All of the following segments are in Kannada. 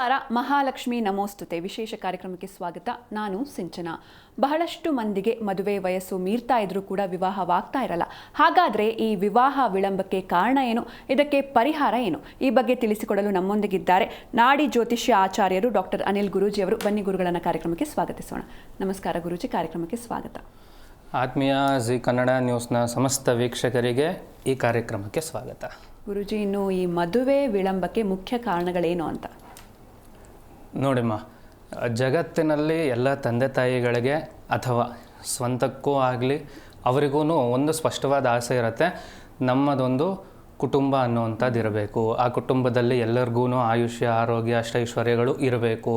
ನಮಸ್ಕಾರ ಮಹಾಲಕ್ಷ್ಮಿ ನಮೋಸ್ತುತೆ. ವಿಶೇಷ ಕಾರ್ಯಕ್ರಮಕ್ಕೆ ಸ್ವಾಗತ. ನಾನು ಸಿಂಚನ. ಬಹಳಷ್ಟು ಮಂದಿಗೆ ಮದುವೆ ವಯಸ್ಸು ಮೀರ್ತಾ ಇದ್ರೂ ಕೂಡ ವಿವಾಹವಾಗ್ತಾ ಇರಲ್ಲ. ಹಾಗಾದರೆ ಈ ವಿವಾಹ ವಿಳಂಬಕ್ಕೆ ಕಾರಣ ಏನು? ಇದಕ್ಕೆ ಪರಿಹಾರ ಏನು? ಈ ಬಗ್ಗೆ ತಿಳಿಸಿಕೊಡಲು ನಮ್ಮೊಂದಿಗಿದ್ದಾರೆ ನಾಡಿ ಜ್ಯೋತಿಷ್ಯ ಆಚಾರ್ಯರು ಡಾಕ್ಟರ್ ಅನಿಲ್ ಗುರೂಜಿ ಅವರು. ಬನ್ನಿ ಗುರುಗಳನ್ನು ಕಾರ್ಯಕ್ರಮಕ್ಕೆ ಸ್ವಾಗತಿಸೋಣ. ನಮಸ್ಕಾರ ಗುರೂಜಿ ಕಾರ್ಯಕ್ರಮಕ್ಕೆ ಸ್ವಾಗತ. ಆತ್ಮೀಯ ಜಿ ಕನ್ನಡ ನ್ಯೂಸ್ನ ಸಮಸ್ತ ವೀಕ್ಷಕರಿಗೆ ಈ ಕಾರ್ಯಕ್ರಮಕ್ಕೆ ಸ್ವಾಗತ. ಗುರುಜಿ ಇನ್ನು ಈ ಮದುವೆ ವಿಳಂಬಕ್ಕೆ ಮುಖ್ಯ ಕಾರಣಗಳೇನು ಅಂತ? ನೋಡಿಮ್ಮ, ಜಗತ್ತಿನಲ್ಲಿ ಎಲ್ಲ ತಂದೆ ತಾಯಿಗಳಿಗೆ ಅಥವಾ ಸ್ವಂತಕ್ಕೂ ಆಗಲಿ ಅವರಿಗೂ ಒಂದು ಸ್ಪಷ್ಟವಾದ ಆಸೆ ಇರುತ್ತೆ, ನಮ್ಮದೊಂದು ಕುಟುಂಬ ಅನ್ನುವಂಥದ್ದು ಇರಬೇಕು. ಆ ಕುಟುಂಬದಲ್ಲಿ ಎಲ್ಲರಿಗೂ ಆಯುಷ್ಯ, ಆರೋಗ್ಯ, ಅಷ್ಟೈಶ್ವರ್ಯಗಳು ಇರಬೇಕು.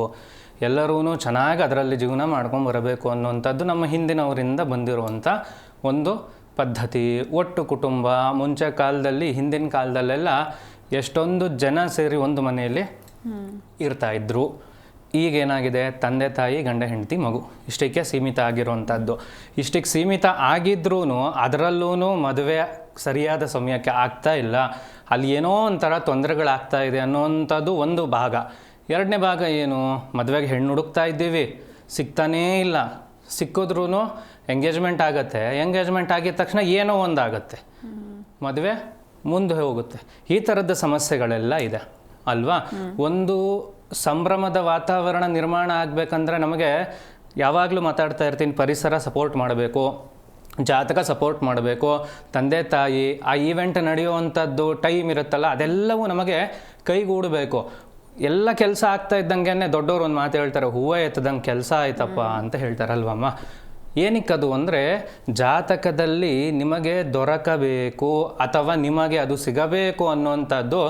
ಎಲ್ಲರೂ ಚೆನ್ನಾಗಿ ಅದರಲ್ಲಿ ಜೀವನ ಮಾಡ್ಕೊಂಡು ಬರಬೇಕು ಅನ್ನುವಂಥದ್ದು ನಮ್ಮ ಹಿಂದಿನವರಿಂದ ಬಂದಿರುವಂಥ ಒಂದು ಪದ್ಧತಿ. ಒಟ್ಟು ಕುಟುಂಬ, ಮುಂಚೆ ಕಾಲದಲ್ಲಿ, ಹಿಂದಿನ ಕಾಲದಲ್ಲೆಲ್ಲ ಎಷ್ಟೊಂದು ಜನ ಸೇರಿ ಒಂದು ಮನೆಯಲ್ಲಿ ಇರ್ತಾ ಇದ್ರು. ಈಗೇನಾಗಿದೆ? ತಂದೆ ತಾಯಿ, ಗಂಡ, ಹೆಂಡತಿ, ಮಗು. ಇಷ್ಟಕ್ಕೆ ಸೀಮಿತ ಆಗಿರುವಂಥದ್ದು ಇಷ್ಟಕ್ಕೆ ಸೀಮಿತ ಆಗಿದ್ರೂ ಅದರಲ್ಲೂ ಮದುವೆ ಸರಿಯಾದ ಸಮಯಕ್ಕೆ ಆಗ್ತಾ ಇಲ್ಲ. ಅಲ್ಲಿ ಏನೋ ಒಂಥರ ತೊಂದರೆಗಳಾಗ್ತಾ ಇದೆ ಅನ್ನೋವಂಥದ್ದು ಒಂದು ಭಾಗ. ಎರಡನೇ ಭಾಗ ಏನು? ಮದುವೆಗೆ ಹೆಣ್ಣು ಹುಡುಕ್ತಾ ಇದ್ದೀವಿ. ಸಿಗ್ತಾನೇ ಇಲ್ಲ. ಸಿಕ್ಕಿದ್ರೂ ಎಂಗೇಜ್ಮೆಂಟ್ ಆಗುತ್ತೆ. ಎಂಗೇಜ್ಮೆಂಟ್ ಆಗಿದ ತಕ್ಷಣ ಏನೋ ಒಂದಾಗತ್ತೆ. ಮದುವೆ ಮುಂದೆ ಹೋಗುತ್ತೆ. ಈ ಥರದ ಸಮಸ್ಯೆಗಳೆಲ್ಲ ಇದೆ. ಅಲ್ವಾ? ಒಂದು ಸಂಭ್ರಮದ ವಾತಾವರಣ ನಿರ್ಮಾಣ ಆಗ್ಬೇಕಂದ್ರೆ ನಮಗೆ ಯಾವಾಗಲೂ ಮಾತಾಡ್ತಾ ಇರ್ತೀನಿ ಪರಿಸರ ಸಪೋರ್ಟ್ ಮಾಡಬೇಕು ಜಾತಕ ಸಪೋರ್ಟ್ ಮಾಡಬೇಕು ತಂದೆ ತಾಯಿ ಆ ಈವೆಂಟ್ ನಡೆಯುವಂಥದ್ದು ಟೈಮ್ ಇರುತ್ತಲ್ಲ ಅದೆಲ್ಲವೂ ನಮಗೆ ಕೈಗೂಡಬೇಕು. ಎಲ್ಲ ಕೆಲಸ ಆಗ್ತಾ ಇದ್ದಂಗೆ ದೊಡ್ಡವರು ಒಂದು ಮಾತು ಹೇಳ್ತಾರೆ ಹೂವು ಎತ್ತದಂಗೆ ಕೆಲಸ ಆಯ್ತಪ್ಪ ಅಂತ ಹೇಳ್ತಾರಲ್ವಮ್ಮ? ಏನಕ್ಕದು ಅಂದರೆ ಜಾತಕದಲ್ಲಿ ನಿಮಗೆ ದೊರಕಬೇಕು ಅಥವಾ ನಿಮಗೆ ಅದು ಸಿಗಬೇಕು ಅನ್ನುವಂಥದ್ದು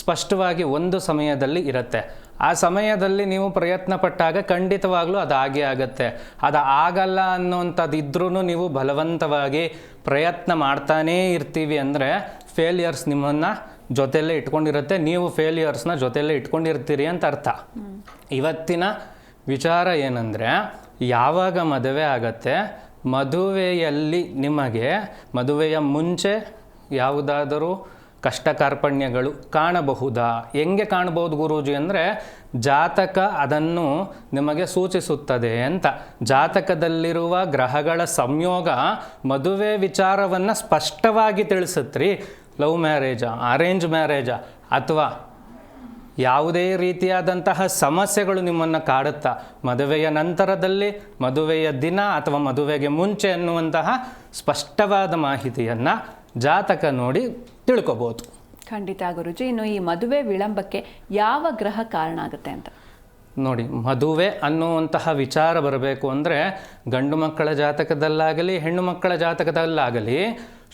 ಸ್ಪಷ್ಟವಾಗಿ ಒಂದು ಸಮಯದಲ್ಲಿ ಇರುತ್ತೆ. ಆ ಸಮಯದಲ್ಲಿ ನೀವು ಪ್ರಯತ್ನ ಪಟ್ಟಾಗ ಖಂಡಿತವಾಗ್ಲೂ ಅದು ಆಗೇ ಆಗುತ್ತೆ. ಅದು ಆಗಲ್ಲ ಅನ್ನೋಂಥದ್ದು ಇದ್ರೂ ನೀವು ಬಲವಂತವಾಗಿ ಪ್ರಯತ್ನ ಮಾಡ್ತಾನೇ ಇರ್ತೀವಿ ಅಂದರೆ ಫೇಲಿಯರ್ಸ್ ನಿಮ್ಮನ್ನು ಜೊತೆಯಲ್ಲೇ ಇಟ್ಕೊಂಡಿರುತ್ತೆ. ನೀವು ಫೇಲಿಯರ್ಸ್ನ ಜೊತೆಯಲ್ಲೇ ಇಟ್ಕೊಂಡಿರ್ತೀರಿ ಅಂತ ಅರ್ಥ. ಇವತ್ತಿನ ವಿಚಾರ ಏನಂದರೆ ಯಾವಾಗ ಮದುವೆ ಆಗತ್ತೆ, ಮದುವೆಯಲ್ಲಿ ನಿಮಗೆ, ಮದುವೆಯ ಮುಂಚೆ ಯಾವುದಾದರೂ ಕಷ್ಟ ಕಾರ್ಪಣ್ಯಗಳು ಕಾಣಬಹುದಾ? ಹೆಂಗೆ ಕಾಣಬಹುದು ಗುರೂಜಿ ಅಂದರೆ, ಜಾತಕ ಅದನ್ನು ನಿಮಗೆ ಸೂಚಿಸುತ್ತದೆ ಅಂತ. ಜಾತಕದಲ್ಲಿರುವ ಗ್ರಹಗಳ ಸಂಯೋಗ ಮದುವೆ ವಿಚಾರವನ್ನು ಸ್ಪಷ್ಟವಾಗಿ ತಿಳಿಸುತ್ತೀ ಲವ್ ಮ್ಯಾರೇಜಾ, ಅರೇಂಜ್ ಮ್ಯಾರೇಜಾ, ಅಥವಾ ಯಾವುದೇ ರೀತಿಯಾದಂತಹ ಸಮಸ್ಯೆಗಳು ನಿಮ್ಮನ್ನು ಕಾಡುತ್ತಾ ಮದುವೆಯ ನಂತರದಲ್ಲಿ ಮದುವೆಯ ದಿನ ಅಥವಾ ಮದುವೆಗೆ ಮುಂಚೆ ಅನ್ನುವಂತಹ ಸ್ಪಷ್ಟವಾದ ಮಾಹಿತಿಯನ್ನು ಜಾತಕ ನೋಡಿ ತಿಳ್ಕೊಬೋದು. ಖಂಡಿತ ಗುರುಜಿ ಇನ್ನು ಈ ಮದುವೆ ವಿಳಂಬಕ್ಕೆ ಯಾವ ಗ್ರಹ ಕಾರಣ ಆಗುತ್ತೆ ಅಂತ? ನೋಡಿ ಮದುವೆ ಅನ್ನುವಂತಹ ವಿಚಾರ ಬರಬೇಕು ಅಂದರೆ ಗಂಡು ಮಕ್ಕಳ ಜಾತಕದಲ್ಲಾಗಲಿ ಹೆಣ್ಣು ಮಕ್ಕಳ ಜಾತಕದಲ್ಲಾಗಲಿ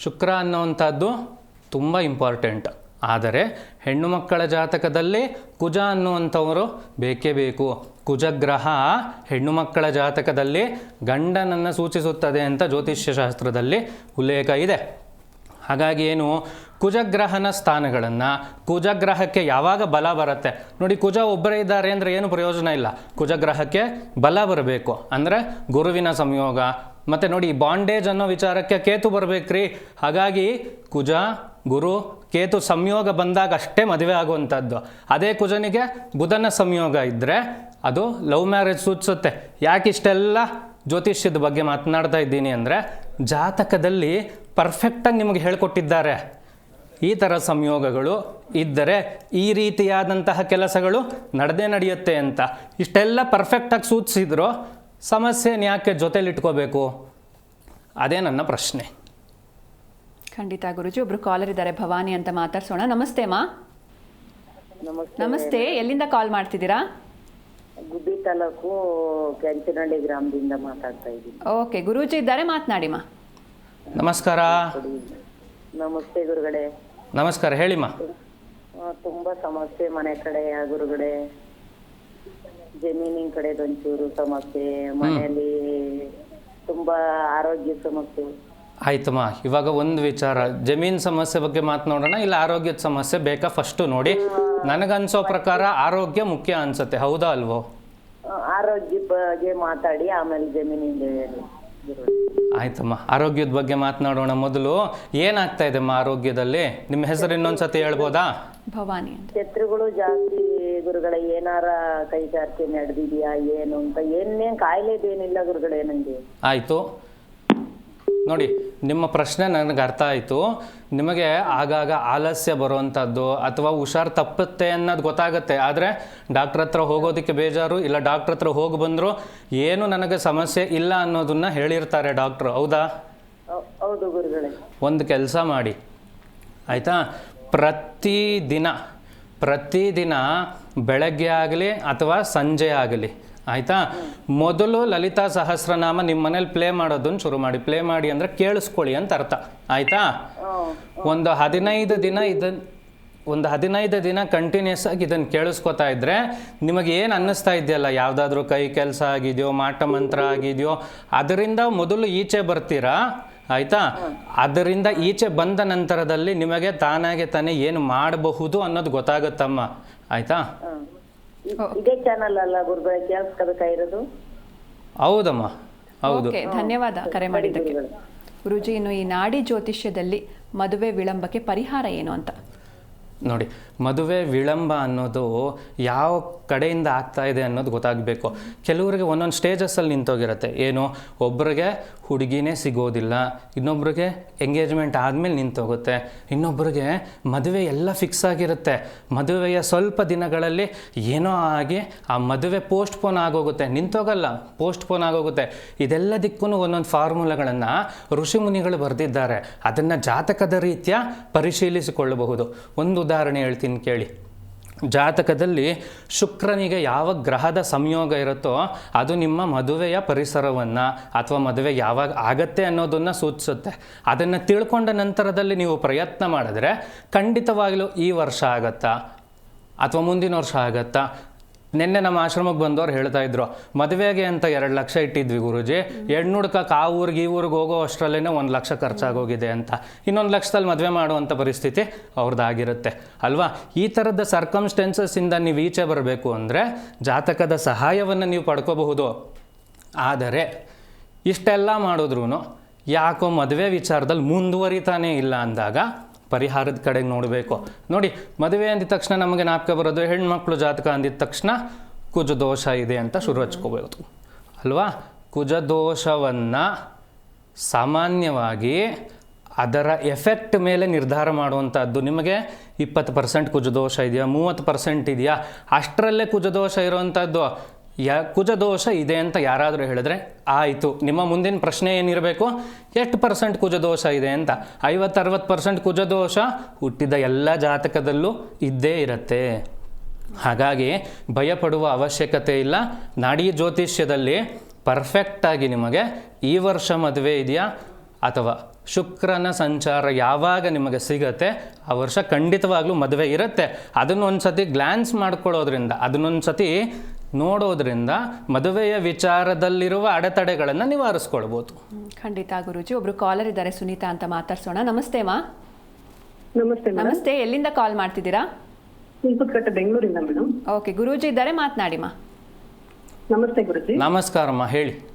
ಶುಕ್ರ ಅನ್ನುವಂಥದ್ದು ತುಂಬ ಇಂಪಾರ್ಟೆಂಟ್ ಆದರೆ ಹೆಣ್ಣು ಮಕ್ಕಳ ಜಾತಕದಲ್ಲಿ ಕುಜ ಅನ್ನುವಂಥವರು ಬೇಕೇ ಬೇಕು. ಕುಜಗ್ರಹ ಹೆಣ್ಣು ಮಕ್ಕಳ ಜಾತಕದಲ್ಲಿ ಗಂಡನನ್ನು ಸೂಚಿಸುತ್ತದೆ ಅಂತ ಜ್ಯೋತಿಷ್ಯಶಾಸ್ತ್ರದಲ್ಲಿ ಉಲ್ಲೇಖ ಇದೆ. ಹಾಗಾಗಿ ಏನು? ಕುಜಗ್ರಹನ ಸ್ಥಾನಗಳನ್ನು, ಕುಜಗ್ರಹಕ್ಕೆ ಯಾವಾಗ ಬಲ ಬರುತ್ತೆ? ನೋಡಿ, ಕುಜ ಒಬ್ಬರೇ ಇದ್ದಾರೆ ಅಂದರೆ ಏನು ಪ್ರಯೋಜನ ಇಲ್ಲ. ಕುಜಗ್ರಹಕ್ಕೆ ಬಲ ಬರಬೇಕು. ಅಂದರೆ ಗುರುವಿನ ಸಂಯೋಗ. ಮತ್ತು ನೋಡಿ ಬಾಂಡೇಜ್ ಅನ್ನೋ ವಿಚಾರಕ್ಕೆ ಕೇತು ಬರಬೇಕ್ರಿ. ಹಾಗಾಗಿ ಕುಜ ಗುರು, ಕೇತು ಸಂಯೋಗ ಬಂದಾಗ ಅಷ್ಟೇ ಮದುವೆ ಆಗುವಂಥದ್ದು. ಅದೇ ಕುಜನಿಗೆ ಬುಧನ ಸಂಯೋಗ ಇದ್ದರೆ ಅದು ಲವ್ ಮ್ಯಾರೇಜ್ ಸೂಚಿಸುತ್ತೆ. ಯಾಕೆ ಇಷ್ಟೆಲ್ಲ ಜ್ಯೋತಿಷ್ಯದ ಬಗ್ಗೆ ಮಾತನಾಡ್ತಾ ಇದ್ದೀನಿ ಅಂದರೆ ಜಾತಕದಲ್ಲಿ ಪರ್ಫೆಕ್ಟಾಗಿ ನಿಮಗೆ ಹೇಳಿಕೊಟ್ಟಿದ್ದಾರೆ. ಈ ಥರ ಸಂಯೋಗಗಳು ಇದ್ದರೆ ಈ ರೀತಿಯಾದಂತಹ ಕೆಲಸಗಳು ನಡೆದೇ ನಡೆಯುತ್ತೆ ಅಂತ. ಇಷ್ಟೆಲ್ಲ ಪರ್ಫೆಕ್ಟಾಗಿ ಸೂಚಿಸಿದ್ರು ಸಮಸ್ಯೆನ ಯಾಕೆ ಜೊತೆಲಿ ಇಟ್ಕೋಬೇಕು ಅದೇ ನನ್ನ ಪ್ರಶ್ನೆ. ಖಂಡಿತ ಗುರುಜಿ ಒಬ್ರು ಕಾಲರ್ ಇದ್ದಾರೆ ಭವಾನಿ ಅಂತ ಮಾತಾಡ್ಸೋಣ. ನಮಸ್ತೆ ಮಾ. ನಮಸ್ತೆ ಎಲ್ಲಿಂದ ಕಾಲ್ ಮಾಡ್ತಿದ್ದೀರಾ? ಗುಬ್ಬಿ ತಾಲೂಕು ಕೆಂಚನಹಳ್ಳಿ ಗ್ರಾಮದಿಂದ ಮಾತಾಡ್ತಾ ಇದ್ದೀನಿ. ಓಕೆ ಗುರೂಜಿ ಇದ್ದಾರೆ ಮಾತನಾಡಿ ಮಾ. ನಮಸ್ಕಾರ. ನಮಸ್ತೆ ಗುರುಗಡೆ ನಮಸ್ಕಾರ ಹೇಳಿಮ್ಮ ಆ, ತುಂಬಾ ಸಮಸ್ಯೆ ಮನೆ ಕಡೆ ಗುರುಗಡೆ ಜಮೀನಿನ ಕಡೆದೊಂಚೂರು ಸಮಸ್ಯೆ ಮನೆಯಲ್ಲಿ ತುಂಬಾ ಆರೋಗ್ಯ ಸಮಸ್ಯೆ. ಆಯ್ತಮ್ಮ ಇವಾಗ ಒಂದು ವಿಚಾರ. ಜಮೀನ್ ಸಮಸ್ಯೆ ಬಗ್ಗೆ ಮಾತನಾಡೋಣ ಇಲ್ಲ ಆರೋಗ್ಯದ ಸಮಸ್ಯೆ ಬೇಕಾ ಫಸ್ಟು ನೋಡಿ. ನನಗನ್ಸೋ ಪ್ರಕಾರ ಆರೋಗ್ಯ ಮುಖ್ಯ ಅನ್ಸುತ್ತೆ ಹೌದಾ ಅಲ್ವೋ? ಆರೋಗ್ಯ ಬಗ್ಗೆ ಮಾತಾಡಿ ಆಮೇಲೆ ಜಮೀನಿಂದ ಆಯ್ತಮ್ಮ ಆರೋಗ್ಯದ ಬಗ್ಗೆ ಮಾತನಾಡೋಣ ಮೊದಲು. ಏನಾಗ್ತಾ ಇದೆಮ್ಮ ಆರೋಗ್ಯದಲ್ಲಿ? ನಿಮ್ಮ ಹೆಸರು ಇನ್ನೊಂದ್ಸತಿ ಹೇಳ್ಬೋದಾ? ಭವಾನಿ ಶತ್ರುಗಳು ಜಾಸ್ತಿ ಗುರುಗಳ ಏನಾರ ಕೈಗಾರಿಕೆ ನಡೆದಿದ್ಯಾ ಏನು ಅಂತ ಏನೇನ್ ಕಾಯಿಲೆದೇನಿಲ್ಲ ಗುರುಗಳೇ ಗುರುಗಳೇನಂಗೆ ಆಯಿತು. ನೋಡಿ ನಿಮ್ಮ ಪ್ರಶ್ನೆ ನನಗೆ ಅರ್ಥ ಆಯಿತು. ನಿಮಗೆ ಆಗಾಗ ಆಲಸ್ಯ ಬರುವಂಥದ್ದು ಅಥವಾ ಹುಷಾರು ತಪ್ಪುತ್ತೆ ಅನ್ನೋದು ಗೊತ್ತಾಗುತ್ತೆ. ಆದರೆ ಡಾಕ್ಟ್ರ್ ಹತ್ರ ಹೋಗೋದಕ್ಕೆ ಬೇಜಾರು ಇಲ್ಲ ಡಾಕ್ಟ್ರ್ ಹತ್ರ ಹೋಗಿ ಬಂದರೂ ಏನು ನನಗೆ ಸಮಸ್ಯೆ ಇಲ್ಲ ಅನ್ನೋದನ್ನ ಹೇಳಿರ್ತಾರೆ ಡಾಕ್ಟ್ರು. ಹೌದಾ? ಒಂದು ಕೆಲಸ ಮಾಡಿ. ಆಯಿತಾ? ಪ್ರತಿದಿನ ಪ್ರತಿದಿನ ಬೆಳಗ್ಗೆ ಆಗಲಿ ಅಥವಾ ಸಂಜೆ ಆಗಲಿ ಆಯಿತಾ? ಮೊದಲು ಲಲಿತಾ ಸಹಸ್ರನಾಮ ನಿಮ್ಮ ಮನೇಲಿ ಪ್ಲೇ ಮಾಡೋದನ್ನು ಶುರು ಮಾಡಿ. ಪ್ಲೇ ಮಾಡಿ ಅಂದರೆ ಕೇಳಿಸ್ಕೊಳ್ಳಿ ಅಂತ ಅರ್ಥ. ಆಯಿತಾ? ಒಂದು ಹದಿನೈದು ದಿನ ಇದನ್ನು ಒಂದು ಹದಿನೈದು ದಿನ ಕಂಟಿನ್ಯೂಸ್ ಆಗಿ ಇದನ್ನು ಕೇಳಿಸ್ಕೊತಾ ಇದ್ದರೆ ನಿಮಗೆ ಏನು ಅನ್ನಿಸ್ತಾ ಇದೆಯಲ್ಲ? ಯಾವುದಾದ್ರೂ ಕೈ ಕೆಲಸ ಆಗಿದೆಯೋ ಮಾಟ ಮಂತ್ರ ಆಗಿದೆಯೋ ಅದರಿಂದ ಮೊದಲು ಈಚೆ ಬರ್ತೀರಾ? ಆಯಿತಾ? ಅದರಿಂದ ಈಚೆ ಬಂದ ನಂತರದಲ್ಲಿ ನಿಮಗೆ ತಾನಾಗೆ ತಾನೇ ಏನು ಮಾಡಬಹುದು ಅನ್ನೋದು ಗೊತ್ತಾಗುತ್ತಮ್ಮ. ಆಯಿತಾ? ಇದೇ ಚಾನಲ್ ಅಲ್ಲ ಗುರುಗಳೇ ಕೇಳಿಸ್ಕೋಬೇಕಾಗಿರೋದು ಹೌದಮ್ಮ ಹೌದು. ಓಕೆ ಧನ್ಯವಾದ ಕರೆ ಮಾಡಿದ್ದಕ್ಕೆ. ಗುರುಜಿ ಇನ್ನು ಈ ನಾಡಿ ಜ್ಯೋತಿಷ್ಯದಲ್ಲಿ ಮದುವೆ ವಿಳಂಬಕ್ಕೆ ಪರಿಹಾರ ಏನು ಅಂತ? ನೋಡಿ ಮದುವೆ ವಿಳಂಬ ಅನ್ನೋದು ಯಾವ ಕಡೆಯಿಂದ ಆಗ್ತಾ ಇದೆ ಅನ್ನೋದು ಗೊತ್ತಾಗಬೇಕು. ಕೆಲವರಿಗೆ ಒಂದೊಂದು ಸ್ಟೇಜಸ್ಸಲ್ಲಿ ನಿಂತೋಗಿರುತ್ತೆ. ಏನು? ಒಬ್ಬರಿಗೆ ಹುಡುಗಿನೇ ಸಿಗೋದಿಲ್ಲ, ಇನ್ನೊಬ್ರಿಗೆ ಎಂಗೇಜ್ಮೆಂಟ್ ಆದಮೇಲೆ ನಿಂತೋಗುತ್ತೆ, ಇನ್ನೊಬ್ರಿಗೆ ಮದುವೆ ಎಲ್ಲ ಫಿಕ್ಸ್ ಆಗಿರುತ್ತೆ. ಮದುವೆಯ ಸ್ವಲ್ಪ ದಿನಗಳಲ್ಲಿ ಏನೋ ಆಗಿ ಆ ಮದುವೆ ಪೋಸ್ಟ್ಪೋನ್ ಆಗೋಗುತ್ತೆ. ನಿಂತೋಗಲ್ಲ ಪೋಸ್ಟ್ಪೋನ್ ಆಗೋಗುತ್ತೆ. ಇದೆಲ್ಲದಕ್ಕೂ ಒಂದೊಂದು ಫಾರ್ಮುಲಾಗಳನ್ನು ಋಷಿಮುನಿಗಳು ಬರೆದಿದ್ದಾರೆ. ಅದನ್ನು ಜಾತಕದ ರೀತಿಯ ಪರಿಶೀಲಿಸಿಕೊಳ್ಳಬಹುದು. ಒಂದು ಉದಾಹರಣೆ ಹೇಳ್ತೀನಿ. ಕೇಳಿ. ಜಾತಕದಲ್ಲಿ ಶುಕ್ರನಿಗೆ ಯಾವ ಗ್ರಹದ ಸಂಯೋಗ ಇರುತ್ತೋ ಅದು ನಿಮ್ಮ ಮದುವೆಯ ಪರಿಸರವನ್ನು ಅಥವಾ ಮದುವೆ ಯಾವಾಗ ಆಗತ್ತೆ ಅನ್ನೋದನ್ನು ಸೂಚಿಸುತ್ತೆ. ಅದನ್ನು ತಿಳ್ಕೊಂಡ ನಂತರದಲ್ಲಿ ನೀವು ಪ್ರಯತ್ನ ಮಾಡಿದ್ರೆ ಖಂಡಿತವಾಗಲೂ ಈ ವರ್ಷ ಆಗತ್ತಾ? ಅಥವಾ ಮುಂದಿನ ವರ್ಷ ಆಗತ್ತಾ? ನಿನ್ನೆ ನಮ್ಮ ಆಶ್ರಮಕ್ಕೆ ಬಂದವ್ರು ಹೇಳ್ತಾ ಇದ್ರು, ಮದುವೆಗೆ ಅಂತ ಎರಡು ಲಕ್ಷ ಇಟ್ಟಿದ್ವಿ ಗುರುಜಿ ಹೆಣ್ಣು ಹುಡ್ಕಕ್ಕೆ ಆ ಊರಿಗೆ ಈ ಊರಿಗೆ ಹೋಗೋ ಅಷ್ಟರಲ್ಲೇ ಒಂದು ಲಕ್ಷ ಖರ್ಚಾಗೋಗಿದೆ ಅಂತ. ಇನ್ನೊಂದು ಲಕ್ಷದಲ್ಲಿ ಮದುವೆ ಮಾಡುವಂಥ ಪರಿಸ್ಥಿತಿ ಅವ್ರದ್ದಾಗಿರುತ್ತೆ ಅಲ್ವಾ? ಈ ಥರದ ಸರ್ಕಮ್ಸ್ಟೆನ್ಸಸ್ಸಿಂದ ನೀವು ಈಚೆ ಬರಬೇಕು ಅಂದರೆ ಜಾತಕದ ಸಹಾಯವನ್ನು ನೀವು ಪಡ್ಕೋಬಹುದು. ಆದರೆ, ಇಷ್ಟೆಲ್ಲ ಮಾಡಿದ್ರೂ ಯಾಕೋ ಮದುವೆ ವಿಚಾರದಲ್ಲಿ ಮುಂದುವರಿತಾನೇ ಇಲ್ಲ ಅಂದಾಗ ಪರಿಹಾರದ ಕಡೆಗೆ ನೋಡಬೇಕು. ನೋಡಿ, ಮದುವೆ ಅಂದಿದ ತಕ್ಷಣ ನಮಗೆ ನಾಪಕ ಬರೋದು, ಹೆಣ್ಮಕ್ಳು ಜಾತಕ ಅಂದಿದ ತಕ್ಷಣ ಕುಜ ದೋಷ ಇದೆ ಅಂತ ಶುರು ಹಚ್ಕೋಬೇಕು ಅಲ್ವಾ? ಕುಜ ದೋಷವನ್ನು ಸಾಮಾನ್ಯವಾಗಿ ಅದರ ಎಫೆಕ್ಟ್ ಮೇಲೆ ನಿರ್ಧಾರ ಮಾಡುವಂಥದ್ದು ನಿಮಗೆ ಇಪ್ಪತ್ತು ಪರ್ಸೆಂಟ್ ಕುಜದೋಷ ಇದೆಯಾ? ಮೂವತ್ತು ಪರ್ಸೆಂಟ್ ಇದೆಯಾ? ಅಷ್ಟರಲ್ಲೇ ಕುಜದೋಷ ಇರುವಂಥದ್ದು ಯಾ ಕುಜದೋಷ ಇದೆ ಅಂತ ಯಾರಾದರೂ ಹೇಳಿದ್ರೆ, ಆಯಿತು, ನಿಮ್ಮ ಮುಂದಿನ ಪ್ರಶ್ನೆ ಏನಿರಬೇಕು? ಎಷ್ಟು ಪರ್ಸೆಂಟ್ ಕುಜದೋಷ ಇದೆ ಅಂತ. ಐವತ್ತು ಅರವತ್ತು ಪರ್ಸೆಂಟ್ ಕುಜದೋಷ ಹುಟ್ಟಿದ ಎಲ್ಲ ಜಾತಕದಲ್ಲೂ ಇದ್ದೇ ಇರುತ್ತೆ. ಹಾಗಾಗಿ ಭಯಪಡುವ ಅವಶ್ಯಕತೆ ಇಲ್ಲ. ನಾಡಿ ಜ್ಯೋತಿಷ್ಯದಲ್ಲಿ ಪರ್ಫೆಕ್ಟಾಗಿ ನಿಮಗೆ ಈ ವರ್ಷ ಮದುವೆ ಇದೆಯಾ? ಅಥವಾ ಶುಕ್ರನ ಸಂಚಾರ ಯಾವಾಗ ನಿಮಗೆ ಸಿಗತ್ತೆ? ಆ ವರ್ಷ ಖಂಡಿತವಾಗ್ಲೂ ಮದುವೆ ಇರುತ್ತೆ. ಅದನ್ನೊಂದು ಸತಿ ಗ್ಲ್ಯಾನ್ಸ್ ಮಾಡ್ಕೊಳ್ಳೋದ್ರಿಂದ ಅದನ್ನೊಂದು ಸತಿ ನೋಡೋದ್ರಿಂದ ಮದುವೆಯ ವಿಚಾರದಲ್ಲಿರುವ ಅಡೆತಡೆಗಳನ್ನು ನಿವಾರಿಸ್ಕೊಳ್ಬೋದು. ಖಂಡಿತ ಗುರುಜಿ ಒಬ್ರು ಕಾಲರ್ ಇದ್ದಾರೆ ಸುನೀತಾ ಅಂತ ಮಾತಾಡ್ಸೋಣ. ನಮಸ್ತೆ ಮಾ. ನಮಸ್ತೆ ನಮಸ್ತೆ ಎಲ್ಲಿಂದ ಕಾಲ್ ಮಾಡ್ತಿದ್ದೀರಾ? ಕುಂಕುತ್ಕಟ್ಟೆ ಬೆಂಗಳೂರಿಂದ ಮೇಡಮ್. ಓಕೆ ಗುರೂಜಿ ಇದ್ದಾರೆ ಮಾತನಾಡಿ ಮಾ. ನಮಸ್ತೆ ಗುರುಜಿ. ನಮಸ್ಕಾರಮ್ಮ ಹೇಳಿ.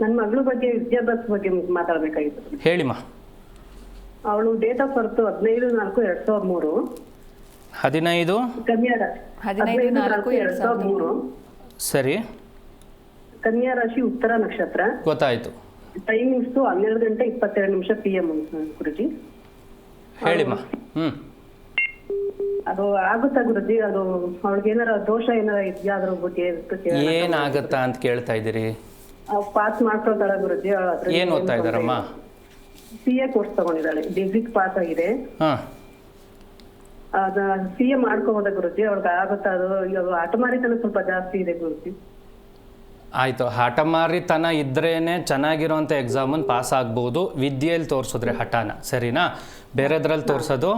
ನನ್ನ ಮಗಳ ಬಗ್ಗೆ ವಿದ್ಯಾಭ್ಯಾಸ ಬಗ್ಗೆ ಮಾತಾಡಬೇಕಾಗಿತ್ತು. ಹೇಳಿಮ್ಮ ಅವಳು ಡೇಟ್ ಆಫ್ ಬರ್ತ್ ಹದಿನೈದು ನಾಲ್ಕು ಎರಡ್ ಸಾವಿರದ ಮೂರು. ಹದಿನೈದು? ಕನ್ಯಾ ರಾಶಿ. ಹದಿನೈದು ನಾಲ್ಕು ಎರಡ್ ಸಾವಿರದ ಮೂರು. ಸರಿ. ಕನ್ಯಾ ರಾಶಿ ಉತ್ತರ ನಕ್ಷತ್ರ. ಗೊತ್ತಾಯ್ತು. ಟೈಮಿಂಗ್ಸ್ ಹನ್ನೆರಡು ಗಂಟೆ ಇಪ್ಪತ್ತೆರಡು ನಿಮಿಷ ಪಿ ಎಂ ಗುರುಜಿ. ಹೇಳಿಮ್ಮ. ಅದು ಆಗುತ್ತಾ ಗುರುಜಿ? ಅದು ಅವಳಿಗೆ ಏನಾರ ದೋಷ ಏನಾರ ಇದೆಯಾ ಅದ್ರ ಬಗ್ಗೆ ಏನಾಗತ್ತಾ ಅಂತ ಕೇಳ್ತಾ ಇದ್ದೀರಿ? ಪಾಸ್ ಮಾಡ್ಕೊಳ್ತಾಳ ಗುರುಜಿ ಏನ್ ಓದ್ತಾ ಇದ್ದಾರಮ್ಮ? ಸಿ ಎ ಕೋರ್ಸ್ ತಗೊಂಡಿದ್ದಾಳೆ. ಡಿಗ್ರಿ ಪಾಸ್ ಆಗಿದೆ. ಹಾಂ. ಅದ ಸಿ ಎ ಮಾಡ್ಕೋಬೋದ ಗುರುಜಿ ಅವ್ರಿಗೆ ಆಗುತ್ತಾ ಅದು ಇವಾಗ ಹಠಮಾರಿತನ ಸ್ವಲ್ಪ ಜಾಸ್ತಿ ಇದೆ ಗುರುಜಿ. ಆಯಿತು ಹಠಮಾರಿತನ ಇದ್ರೇನೆ ಚೆನ್ನಾಗಿರುವಂತ ಎಕ್ಸಾಮನ್ನು ಪಾಸ್ ಆಗ್ಬೋದು. ವಿದ್ಯೆಯಲ್ಲಿ ತೋರಿಸಿದ್ರೆ ಹಠನ ಸರಿನಾ? ಬೇರೆದ್ರಲ್ಲಿ ತೋರಿಸೋದು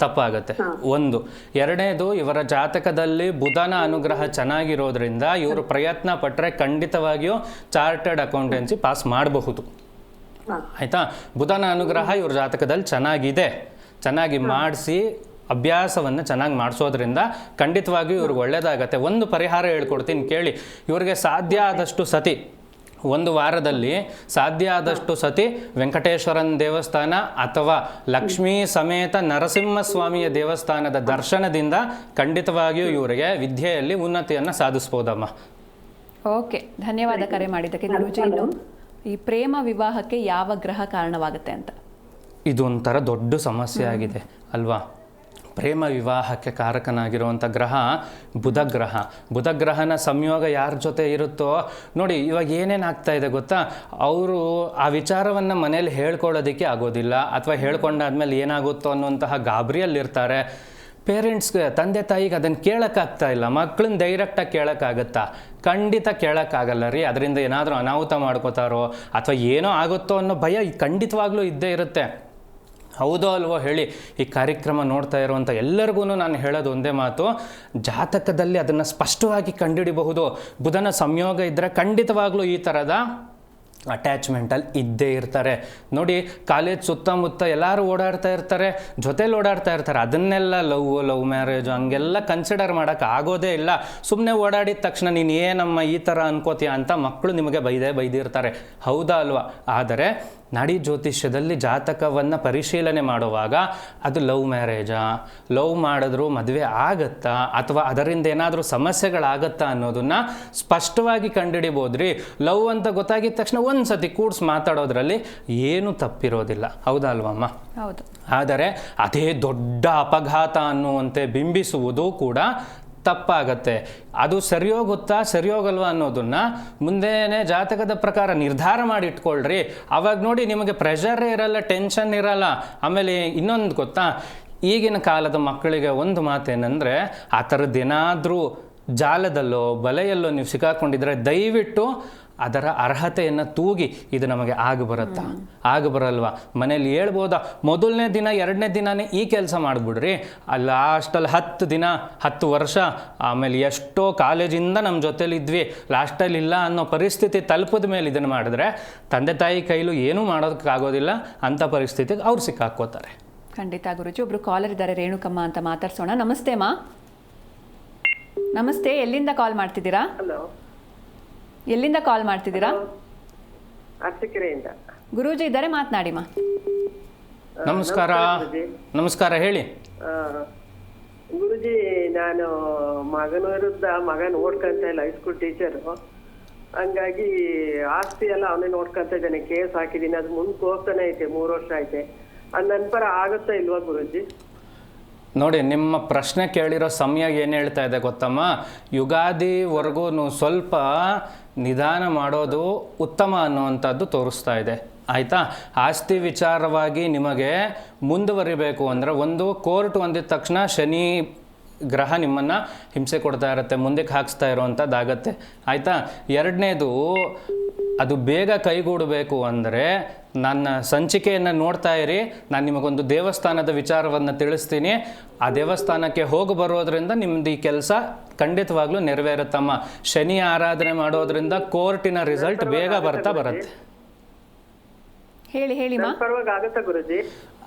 ತಪ್ಪಾಗತ್ತೆ. ಒಂದು ಎರಡನೇದು ಇವರ ಜಾತಕದಲ್ಲಿ ಬುಧನ ಅನುಗ್ರಹ ಚೆನ್ನಾಗಿರೋದ್ರಿಂದ ಇವರು ಪ್ರಯತ್ನ ಪಟ್ಟರೆ ಖಂಡಿತವಾಗಿಯೂ ಚಾರ್ಟರ್ಡ್ ಅಕೌಂಟೆನ್ಸಿ ಪಾಸ್ ಮಾಡಬಹುದು. ಆಯಿತಾ? ಬುಧನ ಅನುಗ್ರಹ ಇವ್ರ ಜಾತಕದಲ್ಲಿ ಚೆನ್ನಾಗಿದೆ. ಚೆನ್ನಾಗಿ ಮಾಡಿಸಿ ಅಭ್ಯಾಸವನ್ನು ಚೆನ್ನಾಗಿ ಮಾಡಿಸೋದ್ರಿಂದ ಖಂಡಿತವಾಗಿಯೂ ಇವ್ರಿಗೆ ಒಳ್ಳೆಯದಾಗತ್ತೆ ಒಂದು ಪರಿಹಾರ ಹೇಳ್ಕೊಡ್ತೀನಿ ಕೇಳಿ. ಇವರಿಗೆ ಸಾಧ್ಯ ಆದಷ್ಟು ಸತಿ ಒಂದು ವಾರದಲ್ಲಿ ಸಾಧ್ಯ ಆದಷ್ಟು ಸತಿ ವೆಂಕಟೇಶ್ವರನ ದೇವಸ್ಥಾನ ಅಥವಾ ಲಕ್ಷ್ಮೀ ಸಮೇತ ನರಸಿಂಹಸ್ವಾಮಿಯ ದೇವಸ್ಥಾನದ ದರ್ಶನದಿಂದ ಖಂಡಿತವಾಗಿಯೂ ಇವರಿಗೆ ವಿದ್ಯೆಯಲ್ಲಿ ಉನ್ನತಿಯನ್ನು ಸಾಧಿಸ್ಬೋದಮ್ಮ. ಓಕೆ ಧನ್ಯವಾದ ಕರೆ ಮಾಡಿದ್ದಕ್ಕೆ ಗುರುಜಿ. ಇನ್ನು ಈ ಪ್ರೇಮ ವಿವಾಹಕ್ಕೆ ಯಾವ ಗ್ರಹ ಕಾರಣವಾಗುತ್ತೆ ಅಂತ? ಇದೊಂಥರ ದೊಡ್ಡ ಸಮಸ್ಯೆ ಆಗಿದೆ ಅಲ್ವಾ? ಪ್ರೇಮ ವಿವಾಹಕ್ಕೆ ಕಾರಕನಾಗಿರುವಂಥ ಗ್ರಹ ಬುಧ ಗ್ರಹ ಬುಧ ಗ್ರಹನ ಸಂಯೋಗ ಯಾರ ಜೊತೆ ಇರುತ್ತೋ, ನೋಡಿ ಇವಾಗ ಏನೇನು ಆಗ್ತಾ ಇದೆ ಗೊತ್ತಾ? ಅವರು ಆ ವಿಚಾರವನ್ನು ಮನೇಲಿ ಹೇಳ್ಕೊಳ್ಳೋದಕ್ಕೆ ಆಗೋದಿಲ್ಲ, ಅಥವಾ ಹೇಳ್ಕೊಂಡಾದ್ಮೇಲೆ ಏನಾಗುತ್ತೋ ಅನ್ನುವಂತಹ ಗಾಬರಿಯಲ್ಲಿರ್ತಾರೆ. ಪೇರೆಂಟ್ಸ್ಗೆ ತಂದೆ ತಾಯಿಗೆ ಅದನ್ನು ಕೇಳೋಕ್ಕಾಗ್ತಾ ಇಲ್ಲ ಮಕ್ಕಳನ್ನ ಡೈರೆಕ್ಟಾಗಿ ಕೇಳೋಕ್ಕಾಗತ್ತಾ? ಖಂಡಿತ ಕೇಳೋಕ್ಕಾಗಲ್ಲ ರೀ, ಅದರಿಂದ ಏನಾದರೂ ಅನಾಹುತ ಮಾಡ್ಕೋತಾರೋ, ಅಥವಾ ಏನೋ ಆಗುತ್ತೋ ಅನ್ನೋ ಭಯ ಖಂಡಿತವಾಗ್ಲೂ ಇದ್ದೇ ಇರುತ್ತೆ. ಹೌದೋ ಅಲ್ವೋ ಹೇಳಿ ಈ ಕಾರ್ಯಕ್ರಮ ನೋಡ್ತಾ ಇರುವಂಥ ಎಲ್ಲರಿಗೂ ನಾನು ಹೇಳೋದು ಒಂದೇ ಮಾತು. ಜಾತಕದಲ್ಲಿ ಅದನ್ನು ಸ್ಪಷ್ಟವಾಗಿ ಕಂಡುಹಿಡಿಬಹುದು. ಬುಧನ ಸಂಯೋಗ ಇದ್ದರೆ ಖಂಡಿತವಾಗ್ಲೂ ಈ ಥರದ ಅಟ್ಯಾಚ್ಮೆಂಟಲ್ಲಿ ಇದ್ದೇ ಇರ್ತಾರೆ. ನೋಡಿ, ಕಾಲೇಜ್ ಸುತ್ತಮುತ್ತ ಎಲ್ಲರೂ ಓಡಾಡ್ತಾ ಇರ್ತಾರೆ, ಜೊತೇಲಿ ಓಡಾಡ್ತಾ ಇರ್ತಾರೆ. ಅದನ್ನೆಲ್ಲ ಲವ್ ಲವ್ ಮ್ಯಾರೇಜು ಹಂಗೆಲ್ಲ ಕನ್ಸಿಡರ್ ಮಾಡೋಕ್ಕೆ ಆಗೋದೇ ಇಲ್ಲ. ಸುಮ್ಮನೆ ಓಡಾಡಿದ ತಕ್ಷಣ ನೀನು ಏನಮ್ಮ ಈ ಥರ ಅನ್ಕೋತೀಯ ಅಂತ ಮಕ್ಕಳು ನಿಮಗೆ ಬೈದೇ ಬೈದಿರ್ತಾರೆ. ಹೌದಾ ಅಲ್ವಾ? ಆದರೆ ನಾಡಿ ಜ್ಯೋತಿಷ್ಯದಲ್ಲಿ ಜಾತಕವನ್ನು ಪರಿಶೀಲನೆ ಮಾಡುವಾಗ ಅದು ಲವ್ ಮ್ಯಾರೇಜಾ. ಲವ್ ಮಾಡಿದ್ರು ಮದುವೆ ಆಗತ್ತಾ? ಅಥವಾ ಅದರಿಂದ ಏನಾದರೂ ಸಮಸ್ಯೆಗಳಾಗತ್ತಾ ಅನ್ನೋದನ್ನ ಸ್ಪಷ್ಟವಾಗಿ ಕಂಡುಹಿಡಿಬೋದ್ರಿ. ಲವ್ ಅಂತ ಗೊತ್ತಾಗಿದ ತಕ್ಷಣ ಒಂದು ಸತಿ ಕೂಡ್ಸ್ ಮಾತಾಡೋದ್ರಲ್ಲಿ ಏನೂ ತಪ್ಪಿರೋದಿಲ್ಲ. ಹೌದಾ ಅಲ್ವಮ್ಮ ಹೌದು. ಆದರೆ ಅದೇ ದೊಡ್ಡ ಅಪಘಾತ ಅನ್ನುವಂತೆ ಬಿಂಬಿಸುವುದು ಕೂಡ ತಪ್ಪಾಗತ್ತೆ. ಅದು ಸರಿಯೋಗುತ್ತಾ ಸರಿಯೋಗಲ್ವಾ ಅನ್ನೋದನ್ನ ಮುಂದೆನೇ ಜಾತಕದ ಪ್ರಕಾರ ನಿರ್ಧಾರ ಮಾಡಿ ಇಟ್ಕೊಳ್ರಿ ಅವಾಗ ನೋಡಿ ನಿಮಗೆ ಪ್ರೆಷರೇ ಇರಲ್ಲ ಟೆನ್ಷನ್ ಇರಲ್ಲ. ಆಮೇಲೆ ಇನ್ನೊಂದು ಗೊತ್ತಾ? ಈಗಿನ ಕಾಲದ ಮಕ್ಕಳಿಗೆ ಒಂದು ಮಾತೇನೆಂದರೆ, ಆ ಥರದ್ದೇನಾದರೂ ಜಾಲದಲ್ಲೋ, ಬಲೆಯಲ್ಲೋ ನೀವು ಸಿಕ್ಕಾಕೊಂಡಿದ್ರೆ ದಯವಿಟ್ಟು ಅದರ ಅರ್ಹತೆಯನ್ನು ತೂಗಿ ಇದು ನಮಗೆ ಆಗ ಬರುತ್ತಾ? ಆಗ ಬರಲ್ವಾ? ಮನೇಲಿ ಹೇಳ್ಬೋದಾ? ಮೊದಲನೇ ದಿನ ಎರಡನೇ ದಿನನೇ ಈ ಕೆಲಸ ಮಾಡಿಬಿಡ್ರಿ. ಲಾಸ್ಟಲ್ಲಿ ಹತ್ತು ದಿನ ಹತ್ತು ವರ್ಷ ಆಮೇಲೆ ಎಷ್ಟೋ ಕಾಲೇಜಿಂದ ನಮ್ಮ ಜೊತೇಲಿ ಇದ್ವಿ ಲಾಸ್ಟಲ್ಲಿ ಇಲ್ಲ ಅನ್ನೋ ಪರಿಸ್ಥಿತಿ ತಲುಪಿದ ಮೇಲೆ ಇದನ್ನು ಮಾಡಿದ್ರೆ ತಂದೆ ತಾಯಿ ಕೈಲೂ ಏನೂ ಮಾಡೋದಕ್ಕಾಗೋದಿಲ್ಲ. ಅಂಥ ಪರಿಸ್ಥಿತಿಗೆ ಅವ್ರು ಸಿಕ್ಕಾಕೋತಾರೆ ಖಂಡಿತ ಗುರುಜಿ ಒಬ್ರು ಕಾಲರ್ ಇದ್ದಾರೆ ರೇಣುಕಮ್ಮ ಅಂತ ಮಾತಾಡ್ಸೋಣ. ನಮಸ್ತೆ ಮಾ. ನಮಸ್ತೆ ಎಲ್ಲಿಂದ ಕಾಲ್ ಮಾಡ್ತಿದ್ದೀರಾ? ಹಲೋ ಎಲ್ಲಿಂದ ಕಾಲ್ ಮಾಡ್ತಿದ್ದೀರಾ? ಅರಸಕೆರೆಯಿಂದ. ಗುರೂಜಿ ಇದ್ದಾರೆ ಮಾತನಾಡಿ ಮಾ. ನಮಸ್ಕಾರ. ನಮಸ್ಕಾರ ಹೇಳಿ. ಆ, ಗುರುಜಿ ನಾನು ಮಗನ ವಿರುದ್ಧ ಮಗ ನೋಡ್ಕೊಂತ ಇಲ್ಲ ಹೈಸ್ಕೂಲ್ ಟೀಚರ್ ಹಂಗಾಗಿ ಆಸ್ತಿ ಎಲ್ಲ ಅವನೇ ನೋಡ್ಕೊಂತ ಇದ್ದಾನೆ ಕೇಸ್ ಹಾಕಿದೀನಿ ಅದು ಮುಂದೆ ಹೋಗ್ತಾನೆ ಐತೆ ಮೂರು ವರ್ಷ ಐತೆ. ಅದ್ ಪರ ಆಗುತ್ತಾ ಇಲ್ವಾ ಗುರುಜಿ? ನೋಡಿ ನಿಮ್ಮ ಪ್ರಶ್ನೆ ಕೇಳಿರೋ ಸಮಯ ಏನು ಹೇಳ್ತಾ ಇದೆ ಗೊತ್ತಮ್ಮ? ಯುಗಾದಿವರೆಗೂ ಸ್ವಲ್ಪ ನಿಧಾನ ಮಾಡೋದು ಉತ್ತಮ ಅನ್ನುವಂಥದ್ದು ತೋರಿಸ್ತಾ ಇದೆ. ಆಯಿತಾ? ಆಸ್ತಿ ವಿಚಾರವಾಗಿ ನಿಮಗೆ ಮುಂದುವರಿಬೇಕು ಅಂದರೆ ಒಂದು ಕೋರ್ಟ್ ಹೊಂದಿದ ತಕ್ಷಣ ಶನಿ ಗ್ರಹ ನಿಮ್ಮನ್ನು ಹಿಂಸೆ ಕೊಡ್ತಾ ಇರುತ್ತೆ, ಮುಂದಕ್ಕೆ ಹಾಕಿಸ್ತಾ ಇರೋವಂಥದ್ದಾಗತ್ತೆ. ಆಯಿತಾ? ಎರಡನೇದು ಅದು ಬೇಗ ಕೈಗೂಡಬೇಕು ಅಂದರೆ ನನ್ನ ಸಂಚಿಕೆಯನ್ನು ನೋಡ್ತಾ ಇರಿ. ನಾನು ನಿಮಗೊಂದು ದೇವಸ್ಥಾನದ ವಿಚಾರವನ್ನು ತಿಳಿಸ್ತೀನಿ. ಆ ದೇವಸ್ಥಾನಕ್ಕೆ ಹೋಗಿ ಬರೋದ್ರಿಂದ ನಿಮ್ದು ಈ ಕೆಲಸ ಖಂಡಿತವಾಗ್ಲೂ ನೆರವೇರುತ್ತಮ್ಮ. ಶನಿ ಆರಾಧನೆ ಮಾಡೋದ್ರಿಂದ ಕೋರ್ಟಿನ ರಿಸಲ್ಟ್ ಬೇಗ ಬರ್ತಾ ಬರುತ್ತೆ. ಹೇಳಿ ಹೇಳಿ ಮಾ. ಪರವಾಗಿ ಆಗುತ್ತಾ ಗುರುಜಿ.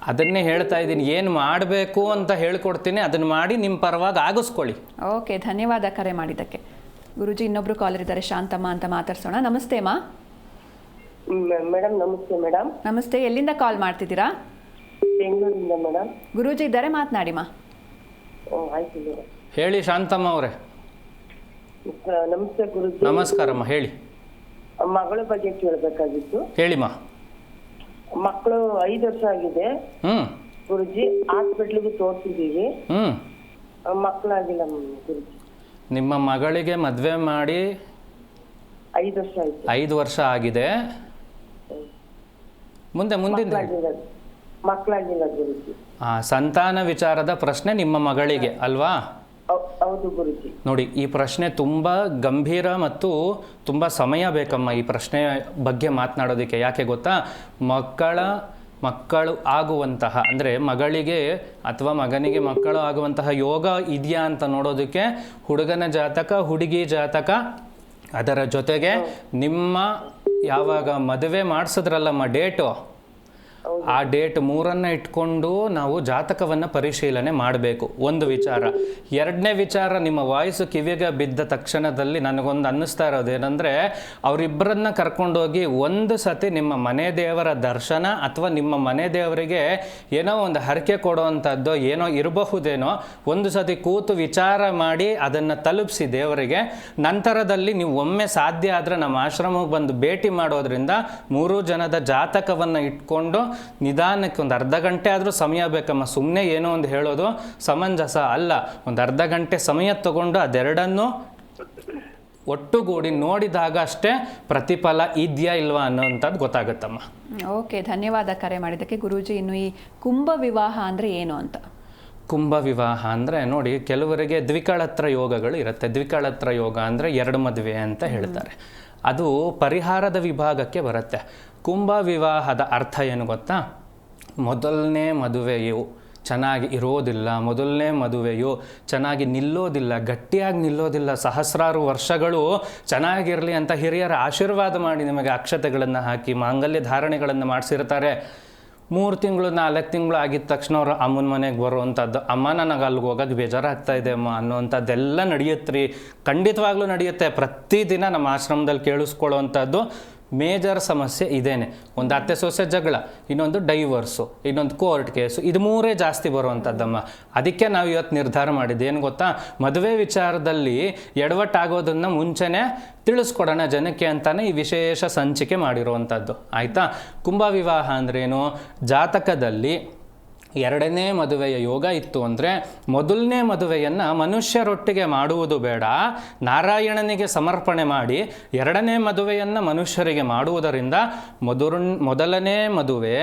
ಅದನ್ನೇ ಹೇಳ್ತಾ ಇದ್ದೀನಿ. ಏನು ಮಾಡಬೇಕು ಅಂತ ಹೇಳ್ಕೊಡ್ತೀನಿ. ಅದನ್ನ ಮಾಡಿ ನಿಮ್ಮ ಪರವಾಗಿ ಆಗಿಸ್ಕೊಳ್ಳಿ. ಓಕೆ ಧನ್ಯವಾದ ಕರೆ ಮಾಡಿದ್ದಕ್ಕೆ. ಗುರುಜಿ ಇನ್ನೊಬ್ರು ಕಾಲರ್ ಇದ್ದಾರೆ. ಶಾಂತಮ್ಮ ಅಂತ ಮಾತಾಡ್ಸೋಣ. ನಮಸ್ತೆ ಮಾ ಮೇಡಮ್ ನಮಸ್ತೆ ಮೇಡಮ್ ನಮಸ್ತೆ. ಎಲ್ಲಿಂದ ಕಾಲ್ ಮಾಡ್ತಿದ್ದೀರಾ? ಬೆಂಗಳೂರಿಂದ ಮೇಡಮ್ ಗುರೂಜಿ ಇದ್ದಾರೆ ಮಾತನಾಡಿ ಮಾ ಆಯ್ತು ಮೇಡಮ್ ಹೇಳಿ ಶಾಂತಮ್ಮ ಅವರೇ. ನಮಸ್ತೆ ಗುರುಜಿ. ನಮಸ್ಕಾರಮ್ಮ ಹೇಳಿ. ಮಗಳ ಬಗ್ಗೆ ಕೇಳಬೇಕಾಗಿತ್ತು. ಹೇಳಿಮ್ಮ ಮಕ್ಕಳು ಐದು ವರ್ಷ ಆಗಿದೆ. ಹ್ಞೂ ಗುರುಜಿ ಹಾಸ್ಪಿಟ್ಲಿಗೆ ತೋರಿಸಿದೀವಿ ಹ್ಞೂ ಮಕ್ಕಳಾಗಿಲ್ಲ ಗುರುಜಿ. ನಿಮ್ಮ ಮಗಳಿಗೆ ಮದುವೆ ಮಾಡಿ ಐದು ವರ್ಷ ಆಯ್ತು. ಐದು ವರ್ಷ ಆಗಿದೆ. ಮುಂದೆ ಮುಂದಿನ ಮಕ್ಕಳಾಗಿಲ್ಲ ಮಕ್ಕಳಾಗಿಲ್ಲ ಗುರುಜಿ. ಆ, ಸಂತಾನ ವಿಚಾರದ ಪ್ರಶ್ನೆ ನಿಮ್ಮ ಮಗಳಿಗೆ ಅಲ್ವಾ? ಹೌ- ಹೌದು ಗುರುಜಿ. ನೋಡಿ ಈ ಪ್ರಶ್ನೆ ತುಂಬ ಗಂಭೀರ ಮತ್ತು ತುಂಬ ಸಮಯ ಬೇಕಮ್ಮ ಈ ಪ್ರಶ್ನೆ ಬಗ್ಗೆ ಮಾತನಾಡೋದಕ್ಕೆ. ಯಾಕೆ ಗೊತ್ತಾ? ಮಕ್ಕಳ ಮಕ್ಕಳು ಆಗುವಂತಹ ಅಂದರೆ ಮಗಳಿಗೆ ಅಥವಾ ಮಗನಿಗೆ ಮಕ್ಕಳು ಆಗುವಂತಹ ಯೋಗ ಇದೆಯಾ ಅಂತ ನೋಡೋದಕ್ಕೆ ಹುಡುಗನ ಜಾತಕ ಹುಡುಗಿ ಜಾತಕ ಅದರ ಜೊತೆಗೆ ನಿಮ್ಮ ಯಾವಾಗ ಮದುವೆ ಮಾಡಿಸಿದ್ರಲ್ಲಮ್ಮ ಡೇಟು? ಆ ಡೇಟ್ ಮೂರನ್ನ ಇಟ್ಕೊಂಡು ನಾವು ಜಾತಕವನ್ನು ಪರಿಶೀಲನೆ ಮಾಡಬೇಕು. ಒಂದು ವಿಚಾರ. ಎರಡನೇ ವಿಚಾರ, ನಿಮ್ಮ ವಾಯ್ಸ್ ಕಿವಿಗೆ ಬಿದ್ದ ತಕ್ಷಣದಲ್ಲಿ ನನಗೊಂದು ಅನ್ನಿಸ್ತಾ ಇರೋದೇನೆಂದರೆ ಅವರಿಬ್ಬರನ್ನ ಕರ್ಕೊಂಡೋಗಿ ಒಂದು ಸತಿ ನಿಮ್ಮ ಮನೆ ದೇವರ ದರ್ಶನ ಅಥವಾ ನಿಮ್ಮ ಮನೆ ದೇವರಿಗೆ ಏನೋ ಒಂದು ಹರಕೆ ಕೊಡುವಂಥದ್ದು ಏನೋ ಇರಬಹುದೇನೋ, ಒಂದು ಸತಿ ಕೂತು ವಿಚಾರ ಮಾಡಿ ಅದನ್ನು ತಲುಪಿಸಿ ದೇವರಿಗೆ. ನಂತರದಲ್ಲಿ ನೀವು ಒಮ್ಮೆ ಸಾಧ್ಯ ಆದರೆ ನಮ್ಮ ಆಶ್ರಮಕ್ಕೆ ಬಂದು ಭೇಟಿ ಮಾಡೋದ್ರಿಂದ ಮೂರು ಜನದ ಜಾತಕವನ್ನು ಇಟ್ಕೊಂಡು ನಿಧಾನಕ್ಕೆ ಒಂದು ಅರ್ಧ ಗಂಟೆ ಆದರೂ ಸಮಯ ಬೇಕಮ್ಮ. ಸುಮ್ಮನೆ ಏನೋ ಒಂದು ಹೇಳೋದು ಸಮಂಜಸ ಅಲ್ಲ. ಒಂದು ಅರ್ಧ ಗಂಟೆ ಸಮಯ ತಗೊಂಡು ಅದೆರಡನ್ನು ಒಟ್ಟುಗೂಡಿ ನೋಡಿದಾಗ ಅಷ್ಟೇ ಪ್ರತಿಫಲ ಇದೆಯಾ ಇಲ್ವಾ ಅನ್ನೋಂಥದ್ದು ಗೊತ್ತಾಗುತ್ತಮ್ಮ. ಓಕೆ ಧನ್ಯವಾದ ಕರೆ ಮಾಡಿದ್ದಕ್ಕೆ. ಗುರೂಜಿ ಇನ್ನು ಈ ಕುಂಭ ವಿವಾಹ ಅಂದರೆ ಏನು ಅಂತ? ಕುಂಭ ವಿವಾಹ ಅಂದರೆ ನೋಡಿ ಕೆಲವರಿಗೆ ದ್ವಿಕಳತ್ರ ಯೋಗಗಳು ಇರುತ್ತೆ. ದ್ವಿಕಳತ್ರ ಯೋಗ ಅಂದರೆ ಎರಡು ಮದುವೆ ಅಂತ ಹೇಳ್ತಾರೆ. ಅದು ಪರಿಹಾರದ ವಿಭಾಗಕ್ಕೆ ಬರುತ್ತೆ. ಕುಂಭ ವಿವಾಹದ ಅರ್ಥ ಏನು ಗೊತ್ತಾ? ಮೊದಲನೇ ಮದುವೆಯು ಚೆನ್ನಾಗಿ ಇರೋದಿಲ್ಲ, ಮೊದಲನೇ ಮದುವೆಯು ಚೆನ್ನಾಗಿ ನಿಲ್ಲೋದಿಲ್ಲ, ಗಟ್ಟಿಯಾಗಿ ನಿಲ್ಲೋದಿಲ್ಲ, ಸಹಸ್ರಾರು ವರ್ಷಗಳು ಚೆನ್ನಾಗಿರಲಿ ಅಂತ ಹಿರಿಯರ ಆಶೀರ್ವಾದ ಮಾಡಿ ನಿಮಗೆ ಅಕ್ಷತೆಗಳನ್ನು ಹಾಕಿ, ಮಾಂಗಲ್ಯ ಧಾರಣೆಗಳನ್ನು ಮಾಡಿಸಿರ್ತಾರೆ. ಮೂರು ತಿಂಗಳು, ನಾಲ್ಕು ತಿಂಗಳು ಆಗಿದ ತಕ್ಷಣ ಅವರು ಅಮ್ಮನ ಮನೆಗೆ ಬರುವಂಥದ್ದು ಅಮ್ಮ, ನನಗೆ ಅಲ್ಲಿಗೆ ಹೋಗೋಕೆ ಬೇಜಾರಾಗ್ತಾ ಇದೆ ಅಮ್ಮ ಅನ್ನೋವಂಥದ್ದೆಲ್ಲ ನಡೆಯುತ್ತೆ ರೀ ಖಂಡಿತವಾಗ್ಲೂ ನಡೆಯುತ್ತೆ. ಪ್ರತಿದಿನ ನಮ್ಮ ಆಶ್ರಮದಲ್ಲಿ ಕೇಳಿಸ್ಕೊಳ್ಳುವಂಥದ್ದು ಮೇಜರ್ ಸಮಸ್ಯೆ ಇದೇನೆ. ಒಂದು ಅತ್ತೆ ಸೊಸೆ ಜಗಳ, ಇನ್ನೊಂದು ಡೈವರ್ಸು ಇನ್ನೊಂದು ಕೋರ್ಟ್ ಕೇಸು ಇದು ಮೂರೇ ಜಾಸ್ತಿ ಬರುವಂಥದ್ದಮ್ಮ ಅದಕ್ಕೆ ನಾವು ಇವತ್ತು ನಿರ್ಧಾರ ಮಾಡಿದ್ದು. ಏನು ಗೊತ್ತಾ? ಮದುವೆ ವಿಚಾರದಲ್ಲಿ ಎಡವಟ್ಟಾಗೋದನ್ನು ಮುಂಚೆನೇ ತಿಳಿಸ್ಕೊಡೋಣ ಜನಕ್ಕೆ ಅಂತಲೇ ಈ ವಿಶೇಷ ಸಂಚಿಕೆ ಮಾಡಿರುವಂಥದ್ದು ಆಯಿತಾ? ಕುಂಭ ವಿವಾಹ ಅಂದ್ರೇನು? ಜಾತಕದಲ್ಲಿ ಎರಡನೇ ಮದುವೆಯ ಯೋಗ ಇತ್ತು ಅಂದರೆ ಮೊದಲನೇ ಮದುವೆಯನ್ನು ಮನುಷ್ಯರೊಟ್ಟಿಗೆ ಮಾಡುವುದು ಬೇಡ. ನಾರಾಯಣನಿಗೆ ಸಮರ್ಪಣೆ ಮಾಡಿ ಎರಡನೇ ಮದುವೆಯನ್ನು ಮನುಷ್ಯರಿಗೆ ಮಾಡುವುದರಿಂದ ಮೊದಲು ಮೊದಲನೇ ಮದುವೆ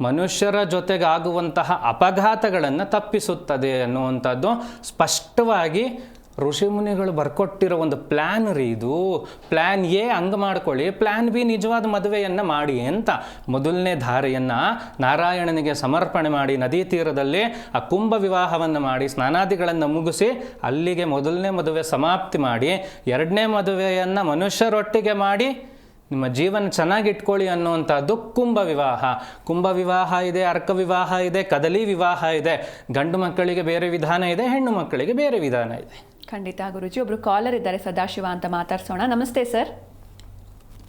ಮನುಷ್ಯರ ಜೊತೆಗಾಗುವಂತಹ ಅಪಘಾತಗಳನ್ನು ತಪ್ಪಿಸುತ್ತದೆ ಅನ್ನುವಂಥದ್ದು ಸ್ಪಷ್ಟವಾಗಿ ಋಷಿಮುನಿಗಳು ಬರ್ಕೊಟ್ಟಿರೋ ಒಂದು ಪ್ಲ್ಯಾನ್ ರೀ ಇದು. ಪ್ಲ್ಯಾನ್ ಎ ಹಂಗೆ ಮಾಡ್ಕೊಳ್ಳಿ. ಪ್ಲ್ಯಾನ್ ಬಿ ನಿಜವಾದ ಮದುವೆಯನ್ನು ಮಾಡಿ ಅಂತ ಮೊದಲನೇ ಧಾರೆಯನ್ನು ನಾರಾಯಣನಿಗೆ ಸಮರ್ಪಣೆ ಮಾಡಿ ನದಿ ತೀರದಲ್ಲಿ ಆ ಕುಂಭ ವಿವಾಹವನ್ನು ಮಾಡಿ ಸ್ನಾನಾದಿಗಳನ್ನು ಮುಗಿಸಿ ಅಲ್ಲಿಗೆ ಮೊದಲನೇ ಮದುವೆ ಸಮಾಪ್ತಿ ಮಾಡಿ ಎರಡನೇ ಮದುವೆಯನ್ನು ಮನುಷ್ಯರೊಟ್ಟಿಗೆ ಮಾಡಿ ನಿಮ್ಮ ಜೀವನ ಚೆನ್ನಾಗಿಟ್ಕೊಳ್ಳಿ ಅನ್ನುವಂಥದ್ದು ಕುಂಭ ವಿವಾಹ. ಕುಂಭ ವಿವಾಹ ಇದೆ, ಅರ್ಕ ವಿವಾಹ ಇದೆ, ಕದಲಿ ವಿವಾಹ ಇದೆ. ಗಂಡು ಮಕ್ಕಳಿಗೆ ಬೇರೆ ವಿಧಾನ ಇದೆ, ಹೆಣ್ಣು ಮಕ್ಕಳಿಗೆ ಬೇರೆ ವಿಧಾನ ಇದೆ. ಖಂಡಿತ ಗುರುಜಿ ಒಬ್ರು ಕಾಲರ್ ಇದ್ದಾರೆ ಸದಾಶಿವ ಅಂತ ಮಾತಾಡ್ಸೋಣ. ನಮಸ್ತೆ ಸರ್.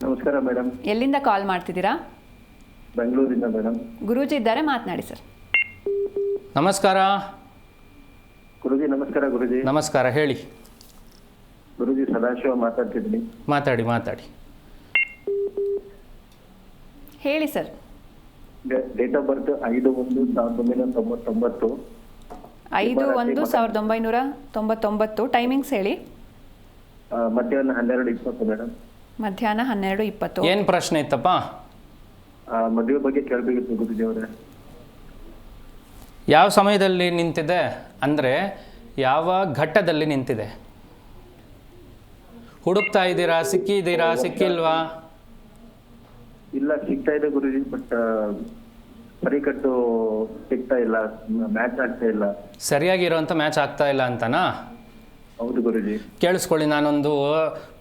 ನಮಸ್ಕಾರ ಮೇಡಮ್ ಎಲ್ಲಿಂದ ಕಾಲ್ ಮಾಡ್ತಿದ್ದೀರಾ? ಬೆಂಗಳೂರಿಂದ ಮೇಡಮ್ ಗುರೂಜಿ ಇದ್ದಾರೆ ಮಾತನಾಡಿ ಸರ್. ನಮಸ್ಕಾರ. ಗುರುಜಿ ನಮಸ್ಕಾರ ಗುರುಜಿ. ನಮಸ್ಕಾರ ಹೇಳಿ. ಗುರುಜಿ ಸದಾಶಿವ ಮಾತಾಡ್ತಿದ್ದೀನಿ. ಮಾತಾಡಿ ಮಾತಾಡಿ. ಹೇಳಿ ಸರ್. ಡೇಟ್ ಆಫ್ ಬರ್ತ್ ಐದು ಒಂದು ಸಾವಿರದ ಒಂಬೈನೂರ ತೊಂಬತ್ತೊಂಬತ್ತು. ಐದು ಒಂದು ಸಾವಿರದ ಒಂಬೈನೂರ ತೊಂಬತ್ತೊಂಬತ್ತು ಟೈಮಿಂಗ್ಸ್ ಹೇಳಿ. ಮಧ್ಯಾಹ್ನ ಹನ್ನೆರಡು ಇಪ್ಪತ್ತು ಮೇಡಮ್ ಮಧ್ಯಾಹ್ನ ಹನ್ನೆರಡು ಇಪ್ಪತ್ತು. ಏನು ಪ್ರಶ್ನೆ ಇತ್ತಪ್ಪ? ಮದುವೆ ಬಗ್ಗೆ ಕೇಳಬೇಕಿತ್ತು ಗುರುಜಿ ಅವರೇ. ಯಾವ ಸಮಯದಲ್ಲಿ ನಿಂತಿದೆ? ಅಂದರೆ ಯಾವ ಘಟ್ಟದಲ್ಲಿ ನಿಂತಿದೆ? ಹುಡುಕ್ತಾ ಇದ್ದೀರಾ? ಸಿಕ್ಕಿದ್ದೀರಾ? ಸಿಕ್ಕಿಲ್ವಾ? ಇಲ್ಲ ಸಿಗ್ತಾ ಇದೆ ಗುರುಜಿ ಬಟ್ ಪರಿಕಟ್ಟು ಸಿಗ್ತಾ ಇಲ್ಲ ಮ್ಯಾಚ್ ಆಗ್ತಾ ಇಲ್ಲ. ಸರಿಯಾಗಿರುವಂತ ಮ್ಯಾಚ್ ಆಗ್ತಾ ಇಲ್ಲ ಅಂತನಾ? ಹೌದು ಗುರುಜಿ. ಕೇಳಿಸ್ಕೊಳ್ಳಿ ನಾನೊಂದು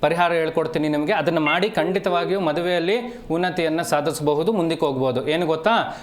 ಪರಿಹಾರ ಹೇಳ್ಕೊಡ್ತೀನಿ ನಿಮಗೆ. ಅದನ್ನು ಮಾಡಿ ಖಂಡಿತವಾಗಿಯೂ ಮದುವೆಯಲ್ಲಿ ಉನ್ನತಿಯನ್ನು ಸಾಧಿಸಬಹುದು ಮುಂದಕ್ಕೆ ಹೋಗ್ಬೋದು. ಏನು ಗೊತ್ತಾ?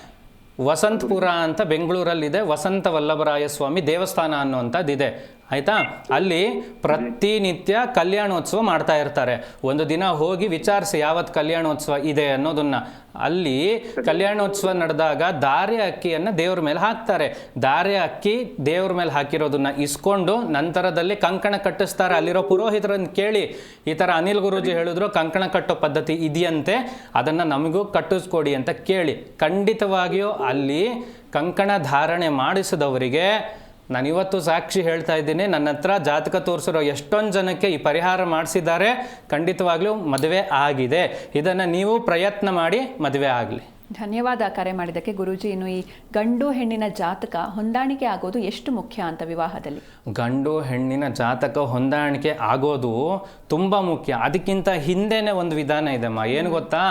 ವಸಂತಪುರ ಅಂತ ಬೆಂಗಳೂರಲ್ಲಿದೆ. ವಸಂತ ವಲ್ಲಭರಾಯ ಸ್ವಾಮಿ ದೇವಸ್ಥಾನ ಅನ್ನುವಂಥದ್ದಿದೆ. ಆಯಿತಾ? ಅಲ್ಲಿ ಪ್ರತಿನಿತ್ಯ ಕಲ್ಯಾಣೋತ್ಸವ ಮಾಡ್ತಾ ಇರ್ತಾರೆ. ಒಂದು ದಿನ ಹೋಗಿ ವಿಚಾರಿಸಿ ಯಾವತ್ತು ಕಲ್ಯಾಣೋತ್ಸವ ಇದೆ ಅನ್ನೋದನ್ನ. ಅಲ್ಲಿ ಕಲ್ಯಾಣೋತ್ಸವ ನಡೆದಾಗ ದಾರೆ ಅಕ್ಕಿಯನ್ನು ದೇವ್ರ ಮೇಲೆ ಹಾಕ್ತಾರೆ. ದಾರೆ ಅಕ್ಕಿ ದೇವ್ರ ಮೇಲೆ ಹಾಕಿರೋದನ್ನ ಇಸ್ಕೊಂಡು ನಂತರದಲ್ಲಿ ಕಂಕಣ ಕಟ್ಟಿಸ್ತಾರೆ. ಅಲ್ಲಿರೋ ಪುರೋಹಿತರನ್ನು ಕೇಳಿ, ಈ ಥರ ಅನಿಲ್ ಗುರುಜಿ ಹೇಳಿದ್ರು ಕಂಕಣ ಕಟ್ಟೋ ಪದ್ಧತಿ ಇದೆಯಂತೆ, ಅದನ್ನು ನಮಗೂ ಕಟ್ಟಿಸ್ಕೊಡಿ ಅಂತ ಕೇಳಿ. ಖಂಡಿತವಾಗಿಯೂ ಅಲ್ಲಿ ಕಂಕಣ ಧಾರಣೆ ಮಾಡಿಸಿದವರಿಗೆ ನಾನು ಇವತ್ತು ಸಾಕ್ಷಿ ಹೇಳ್ತಾ ಇದ್ದೀನಿ. ನನ್ನ ಹತ್ರ ಜಾತಕ ತೋರಿಸಿರೋ ಎಷ್ಟೊಂದು ಜನಕ್ಕೆ ಈ ಪರಿಹಾರ ಮಾಡಿಸಿದ್ದಾರೆ. ಖಂಡಿತವಾಗ್ಲೂ ಮದುವೆ ಆಗಿದೆ. ಇದನ್ನು ನೀವು ಪ್ರಯತ್ನ ಮಾಡಿ ಮದುವೆ ಆಗಲಿ. ಧನ್ಯವಾದ ಕರೆ ಮಾಡಿದ್ದಕ್ಕೆ ಗುರುಜಿ ಇನ್ನು ಈ ಗಂಡು ಹೆಣ್ಣಿನ ಜಾತಕ ಹೊಂದಾಣಿಕೆ ಆಗೋದು ಎಷ್ಟು ಮುಖ್ಯ ಅಂತ ವಿವಾಹದಲ್ಲಿ? ಗಂಡು ಹೆಣ್ಣಿನ ಜಾತಕ ಹೊಂದಾಣಿಕೆ ಆಗೋದು ತುಂಬ ಮುಖ್ಯ. ಅದಕ್ಕಿಂತ ಹಿಂದೆನೇ ಒಂದು ವಿಧಾನ ಇದೆಮ್ಮ ಏನು ಗೊತ್ತಾ?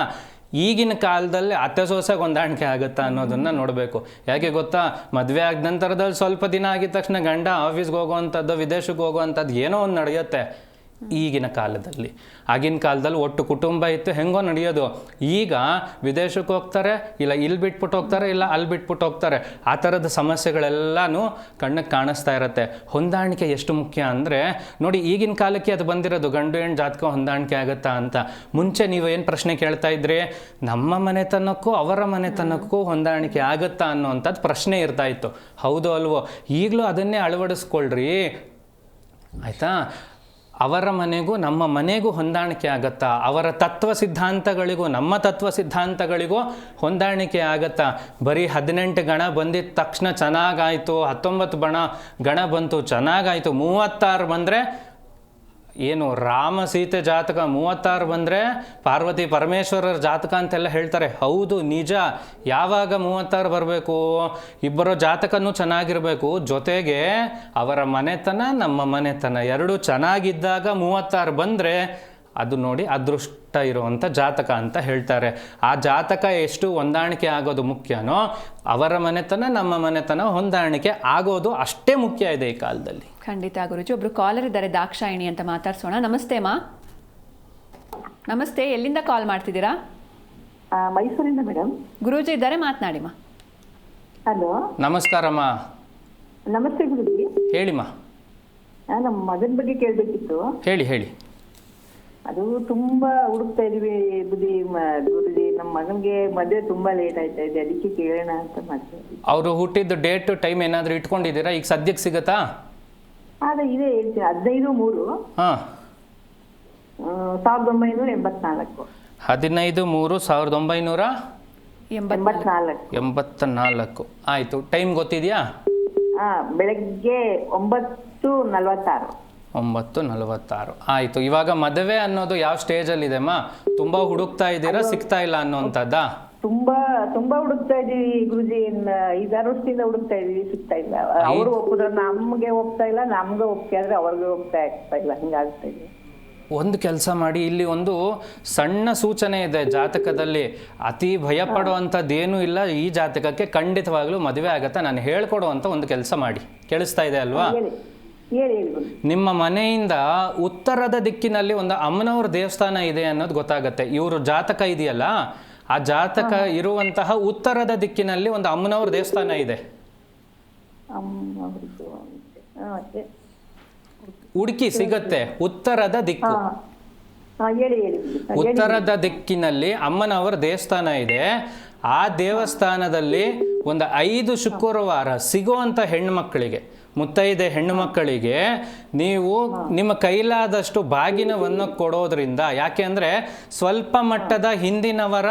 ಈಗಿನ ಕಾಲದಲ್ಲಿ ಅತ್ತೆ ಸೊಸೆಗೆ ಹೊಂದಾಣಿಕೆ ಆಗುತ್ತಾ ಅನ್ನೋದನ್ನು ನೋಡಬೇಕು. ಯಾಕೆ ಗೊತ್ತಾ? ಮದುವೆ ಆದ ನಂತರದಲ್ಲಿ ಸ್ವಲ್ಪ ದಿನ ಆಗಿದ ತಕ್ಷಣ ಗಂಡ ಆಫೀಸ್ಗೆ ಹೋಗುವಂಥದ್ದು, ವಿದೇಶಕ್ಕೆ ಹೋಗುವಂಥದ್ದು ಏನೋ ಒಂದು ನಡೆಯುತ್ತೆ. ಈಗಿನ ಕಾಲದಲ್ಲಿ. ಆಗಿನ ಕಾಲದಲ್ಲಿ ಒಟ್ಟು ಕುಟುಂಬ ಇತ್ತು, ಹೆಂಗೋ ನಡೆಯೋದು. ಈಗ ವಿದೇಶಕ್ಕೆ ಹೋಗ್ತಾರೆ, ಇಲ್ಲ ಇಲ್ಲಿ ಬಿಟ್ಬಿಟ್ಟು ಹೋಗ್ತಾರೆ, ಇಲ್ಲ ಅಲ್ಲಿ ಬಿಟ್ಬಿಟ್ಟು ಹೋಗ್ತಾರೆ. ಆ ಥರದ ಸಮಸ್ಯೆಗಳೆಲ್ಲನೂ ಕಣ್ಣಿಗೆ ಕಾಣಿಸ್ತಾ ಇರುತ್ತೆ. ಹೊಂದಾಣಿಕೆ ಎಷ್ಟು ಮುಖ್ಯ ಅಂದರೆ, ನೋಡಿ ಈಗಿನ ಕಾಲಕ್ಕೆ ಅದು ಬಂದಿರೋದು, ಗಂಡು ಹೆಣ್ಣು ಜಾತಕ ಹೊಂದಾಣಿಕೆ ಆಗುತ್ತಾ ಅಂತ. ಮುಂಚೆ ನೀವು ಏನು ಪ್ರಶ್ನೆ ಕೇಳ್ತಾ ಇದ್ರಿ? ನಮ್ಮ ಮನೆತನಕ್ಕೂ ಅವರ ಮನೆತನಕ್ಕೂ ಹೊಂದಾಣಿಕೆ ಆಗುತ್ತಾ ಅನ್ನೋವಂಥದ್ದು ಪ್ರಶ್ನೆ ಇರ್ತಾ ಇತ್ತು. ಹೌದು ಅಲ್ವೋ? ಈಗಲೂ ಅದನ್ನೇ ಅಳವಡಿಸ್ಕೊಳ್ರಿ. ಆಯಿತಾ? ಅವರ ಮನೆಗೂ ನಮ್ಮ ಮನೆಗೂ ಹೊಂದಾಣಿಕೆ ಆಗತ್ತಾ? ಅವರ ತತ್ವ ಸಿದ್ಧಾಂತಗಳಿಗೂ, ನಮ್ಮ ತತ್ವ ಸಿದ್ಧಾಂತಗಳಿಗೂ ಹೊಂದಾಣಿಕೆ ಆಗತ್ತಾ? ಬರೀ ಹದಿನೆಂಟು ಗಣ ಬಂದಿದ್ದ ತಕ್ಷಣ ಚೆನ್ನಾಗಾಯಿತು, ಹತ್ತೊಂಬತ್ತು ಬಣ ಗಣ ಬಂತು, ಚೆನ್ನಾಗಾಯಿತು, ಮೂವತ್ತಾರು ಬಂದರೆ ಏನು ರಾಮ ಸೀತೆ ಜಾತಕ ಮೂವತ್ತಾರು ಬಂದರೆ ಪಾರ್ವತಿ ಪರಮೇಶ್ವರರ ಜಾತಕ ಅಂತೆಲ್ಲ ಹೇಳ್ತಾರೆ. ಹೌದು, ನಿಜ. ಯಾವಾಗ ಮೂವತ್ತಾರು ಬರಬೇಕು? ಇಬ್ಬರ ಜಾತಕನೂ ಚೆನ್ನಾಗಿರಬೇಕು. ಜೊತೆಗೆ ಅವರ ಮನೆತನ ನಮ್ಮ ಮನೆತನ. ಎರಡು ಚೆನ್ನಾಗಿದ್ದಾಗ ಮೂವತ್ತಾರು ಬಂದರೆ ಅದು ನೋಡಿ ಅದೃಷ್ಟ ಇರುವಂಥ ಜಾತಕ ಅಂತ ಹೇಳ್ತಾರೆ. ಆ ಜಾತಕ ಎಷ್ಟು ಹೊಂದಾಣಿಕೆ ಆಗೋದು ಮುಖ್ಯನೋ ಅವರ ಮನೆತನ ನಮ್ಮ ಮನೆತನ ಹೊಂದಾಣಿಕೆ ಆಗೋದು ಅಷ್ಟೇ ಮುಖ್ಯ ಇದೆ ಈ ಕಾಲದಲ್ಲಿ. ಖಂಡಿತ ಗುರುಜಿ ಒಬ್ರು ಕಾಲರ್ ಇದ್ದಾರೆ ದಾಕ್ಷಾಯಿಣಿ ಅಂತ ಮಾತಾಡ್ಸೋಣ. ನಮಸ್ತೆ ಮಾ. ನಮಸ್ತೆ ಎಲ್ಲಿಂದ ಕಾಲ್ ಮಾಡ್ತಿದ್ದೀರಾ? ಮೈಸೂರಿಂದ ಮೇಡಮ್ ಗುರೂಜಿ ಇದ್ದಾರೆ ಮಾತನಾಡಿ ಮಾ. ಹಲೋ ನಮಸ್ಕಾರಮ್ಮ ನಮಸ್ತೆ ಗುರುಜಿ. ಹೇಳಿಮ್ಮ ಮಾ. ನಮ್ಮ ಮಗನ ಬಗ್ಗೆ ಕೇಳಬೇಕಿತ್ತು. ಹೇಳಿ ಹೇಳಿ. ಅದು ತುಂಬಾ ಹುಡುಕ್ತಾ ಇದೀವಿ ಬುದ್ಧಿ ಗುರುಜಿ. ನಮ್ಮ ಮಗನಿಗೆ ಮದುವೆ ತುಂಬಾ ಲೇಟ್ ಆಯ್ತಾ ಇದೆ ಅದಕ್ಕೆ ಕೇಳೋಣ ಅಂತ ಮಾಡ್ತೀವಿ ಅವರು ಹುಟ್ಟಿದ ಡೇಟ್ ಟೈಮ್ ಏನಾದರೂ ಇಟ್ಕೊಂಡಿದ್ದೀರಾ? ಈಗ ಸದ್ಯಕ್ಕೆ ಸಿಗತ್ತಾ? ಆದ್ರೆ ಇದೇ ಹೇಳ್ತೀನಿ ಹದಿನೈದು ಮೂರು. ಹಾಂ. ಆ, ಸಾವಿರದ ಒಂಬೈನೂರ ಎಂಬತ್ನಾಲ್ಕು. ಹದಿನೈದು ಮೂರು ಸಾವಿರದ ಒಂಬೈನೂರ ಎಂಬತ್ ಎಂಬತ್ನಾಲ್ಕು. ಎಂಬತ್ತ ನಾಲ್ಕು ಆಯಿತು. ಟೈಮ್ ಗೊತ್ತಿದೆಯಾ? ಹಾ ಬೆಳಗ್ಗೆ ಒಂಬತ್ತು ನಲವತ್ತಾರು. ಒಂಬತ್ತು ನಲವತ್ತಾರು. ಆಯಿತು ಇವಾಗ ಮದುವೆ ಅನ್ನೋದು ಯಾವ ಸ್ಟೇಜಲ್ಲಿದೆಮ್ಮ ತುಂಬ ಹುಡುಕ್ತಾ ಇದ್ದೀರಾ ಸಿಗ್ತಾ ಇಲ್ಲ ಅನ್ನೋಂಥದ್ದಾ ತುಂಬಾ ತುಂಬಾ ಹುಡುಕ್ತಾ ಇದೀವಿ ಗುರುಜಿ ಐದಾರು ವರ್ಷದಿಂದ ಹುಡುಕ್ತಾ ಇದೀವಿ ಸಿಗ್ತಾ ಇಲ್ಲ. ಅವ್ರು ಒಪ್ಪಿದ್ರೆ ನಮ್ಗೆ ಒಪ್ತಾ ಇಲ್ಲ ನಮ್ಗೆ ಒಪ್ಪಿಗೆ ಆದ್ರೆ ಅವ್ರಿಗೆ ಒಪ್ತಾ ಆಗ್ತಾ ಇಲ್ಲ ಹಿಂಗಾಗ್ತಾ ಇದೆ. ಒಂದು ಕೆಲಸ ಮಾಡಿ ಇಲ್ಲಿ ಒಂದು ಸಣ್ಣ ಸೂಚನೆ ಇದೆ ಜಾತಕದಲ್ಲಿ. ಅತಿ ಭಯ ಭಯಪಡುವಂಥದ್ದೇನೂ ಇಲ್ಲ ಈ ಜಾತಕಕ್ಕೆ ಖಂಡಿತವಾಗ್ಲೂ ಮದುವೆ ಆಗತ್ತೆ? ನಾನು ಹೇಳ್ಕೊಡುವಂಥ ಒಂದು ಕೆಲಸ ಮಾಡಿ. ಕೇಳಿಸ್ತಾ ಇದೆ ಅಲ್ವಾ? ನಿಮ್ಮ ಮನೆಯಿಂದ ಉತ್ತರದ ದಿಕ್ಕಿನಲ್ಲಿ ಒಂದು ಅಮ್ಮನವ್ರ ದೇವಸ್ಥಾನ ಇದೆ ಅನ್ನೋದು ಗೊತ್ತಾಗತ್ತೆ. ಇವರು ಜಾತಕ ಇದೆಯಲ್ಲ ಆ ಜಾತಕ ಇರುವಂತಹ ಉತ್ತರದ ದಿಕ್ಕಿನಲ್ಲಿ ಒಂದು ಅಮ್ಮನವ್ರ ದೇವಸ್ಥಾನ ಇದೆ. ಹುಡುಕಿ ಸಿಗತ್ತೆ ಉತ್ತರದ ದಿಕ್ಕು. ಉತ್ತರದ ದಿಕ್ಕಿನಲ್ಲಿ ಅಮ್ಮನವರ ದೇವಸ್ಥಾನ ಇದೆ. ಆ ದೇವಸ್ಥಾನದಲ್ಲಿ ಒಂದು ಐದು ಶುಕ್ರವಾರ ಸಿಗುವಂತ ಹೆಣ್ಮಕ್ಕಳಿಗೆ ಮುತ್ತೈದೆ ಹೆಣ್ಣು ಮಕ್ಕಳಿಗೆ ನೀವು ನಿಮ್ಮ ಕೈಲಾದಷ್ಟು ಬಾಗಿನವನ್ನು ಕೊಡೋದ್ರಿಂದ ಯಾಕೆ ಅಂದರೆ ಸ್ವಲ್ಪ ಮಟ್ಟದ ಹಿಂದಿನವರ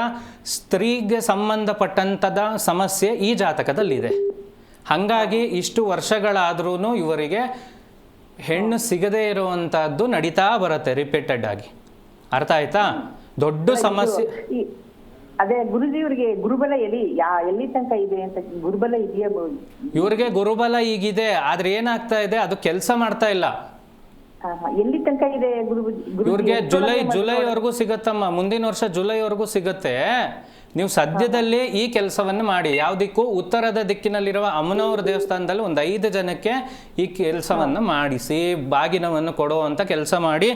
ಸ್ತ್ರೀಗೆ ಸಂಬಂಧಪಟ್ಟಂಥದ ಸಮಸ್ಯೆ ಈ ಜಾತಕದಲ್ಲಿದೆ. ಹಾಗಾಗಿ ಇಷ್ಟು ವರ್ಷಗಳಾದ್ರೂ ಇವರಿಗೆ ಹೆಣ್ಣು ಸಿಗದೇ ಇರುವಂತಹದ್ದು ನಡೀತಾ ಬರುತ್ತೆ ರಿಪೀಟೆಡ್ ಆಗಿ. ಅರ್ಥ ಆಯ್ತಾ? ದೊಡ್ಡ ಸಮಸ್ಯೆ ಅದೇ ಗುರುಜಿಯವರಿಗೆ ಗುರುಬಲ ಎಲ್ಲಿ ಯಾ ಎಲ್ಲಿ ತನಕ ಇದೆ ಅಂತ ಗುರುಬಲ ಇದೆಯಾ ಇವರಿಗೆ ಗುರುಬಲ ಈಗಿದೆ ಆದ್ರೆ ಏನಾಗ್ತಾ ಇದೆ ಅದು ಕೆಲಸ ಮಾಡ್ತಾ ಇಲ್ಲ. ಎಲ್ಲಿ ತನಕ ಇದೆ ಗುರು? ಇವ್ರಿಗೆ ಜುಲೈ ಜುಲೈವರೆಗೂ ಸಿಗತ್ತಮ್ಮ. ಮುಂದಿನ ವರ್ಷ ಜುಲೈವರೆಗೂ ಸಿಗತ್ತೆ. ನೀವು ಸದ್ಯದಲ್ಲಿ ಈ ಕೆಲಸವನ್ನು ಮಾಡಿ. ಯಾವುದಕ್ಕೂ ಉತ್ತರದ ದಿಕ್ಕಿನಲ್ಲಿರುವ ಅಮ್ಮನವ್ರ ದೇವಸ್ಥಾನದಲ್ಲಿ ಒಂದು ಐದು ಜನಕ್ಕೆ ಈ ಕೆಲಸವನ್ನು ಮಾಡಿಸಿ ಬಾಗಿನವನ್ನು ಕೊಡುವಂಥ ಕೆಲಸ ಮಾಡಿ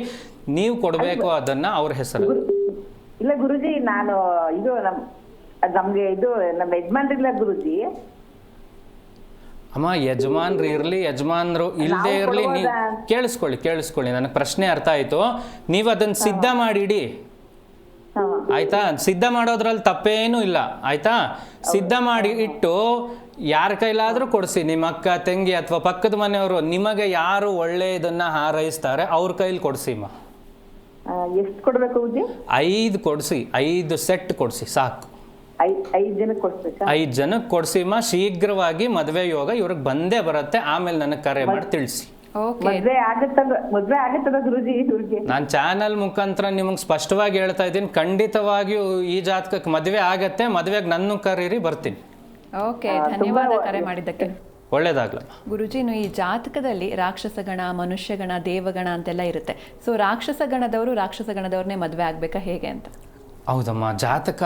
ನೀವು ಕೊಡಬೇಕು ಅದನ್ನ ಅವ್ರ ಹೆಸರು. ಇಲ್ಲ ಗುರುಜಿ ನಾನು ಇದು ನಮ್ ಅದ್ ನಮ್ಗೆ ಇದು ನಮ್ಮ ಯಜಮಾನ್ರಿಲ್ಲ ಗುರುಜಿ. ಅಮ್ಮ ಯಜಮಾನ್ರು ಇರಲಿ ಯಜಮಾನ್ರು ಇಲ್ಲದೆ ಇರಲಿ ನೀವು ಕೇಳಿಸ್ಕೊಳ್ಳಿ ಕೇಳಿಸ್ಕೊಳ್ಳಿ ನನಗೆ ಪ್ರಶ್ನೆ ಅರ್ಥ ಆಯಿತು. ನೀವು ಅದನ್ನು ಸಿದ್ಧ ಮಾಡಿಡಿ. ಇಡಿ ಆಯ್ತಾ? ಸಿದ್ಧ ಮಾಡೋದ್ರಲ್ಲಿ ತಪ್ಪೇನೂ ಇಲ್ಲ. ಆಯ್ತಾ? ಸಿದ್ಧ ಮಾಡಿ ಇಟ್ಟು ಯಾರ ಕೈಲಾದರೂ ಕೊಡಿಸಿ ನಿಮ್ಮ ಅಕ್ಕ ತಂಗಿ ಅಥವಾ ಪಕ್ಕದ ಮನೆಯವರು ನಿಮಗೆ ಯಾರು ಒಳ್ಳೆಯದನ್ನ ಹಾರೈಸ್ತಾರೆ ಅವ್ರ ಕೈಲಿ ಕೊಡಿಸಿಮ್ಮ ಎಷ್ಟು ಕೊಡ್ಬೇಕು ಗುರುಜಿ ಐದು ಕೊಡಿಸಿ ಐದು ಸೆಟ್ ಕೊಡಿಸಿ ಸಾಕು. ಐದ್ ಜನಕ್ಕೆ ಕೊಡ್ಬೇಕಾ ಐದು ಜನಕ್ಕೆ ಮಾ ಶೀಘ್ರವಾಗಿ ಮದುವೆ ಯೋಗ ಇವ್ರಿಗೆ ಬಂದೇ ಬರುತ್ತೆ ಆಮೇಲೆ ನನಗೆ ಕರೆ ಮಾಡಿ ತಿಳಿಸಿ. ಓಕೆ. ಮದ್ವೆ ಆಗತ್ತದ ಮದ್ವೆ ಆಗತ್ತದ ಗುರುಜಿ ಇವ್ರಿಗೆ ನಾನು ಚಾನಲ್ ಮುಖಾಂತರ ನಿಮಗೆ ಸ್ಪಷ್ಟವಾಗಿ ಹೇಳ್ತಾ ಇದ್ದೀನಿ ಖಂಡಿತವಾಗಿಯೂ ಈ ಜಾತಕಕ್ಕೆ ಮದುವೆ ಆಗತ್ತೆ ಮದುವೆಗೆ ನನ್ನ ಕರೀರಿ ಬರ್ತೀನಿ. ಓಕೆ ಧನ್ಯವಾದ ಕರೆ ಮಾಡಿದ್ದಕ್ಕೆ. ಒಳ್ಳೇದಾಗ್ಲಮ್ಮ ಗುರುಜಿ ಇನ್ನು ಈ ಜಾತಕದಲ್ಲಿ ರಾಕ್ಷಸಗಣ ಮನುಷ್ಯಗಣ ದೇವಗಣ ಅಂತೆಲ್ಲ ಇರುತ್ತೆ. ಸೊ ರಾಕ್ಷಸ ಗಣದವರು ರಾಕ್ಷಸ ಗಣದವ್ರನ್ನೇ ಮದುವೆ ಆಗ್ಬೇಕಾ ಹೇಗೆ ಅಂತ? ಹೌದಮ್ಮ ಜಾತಕ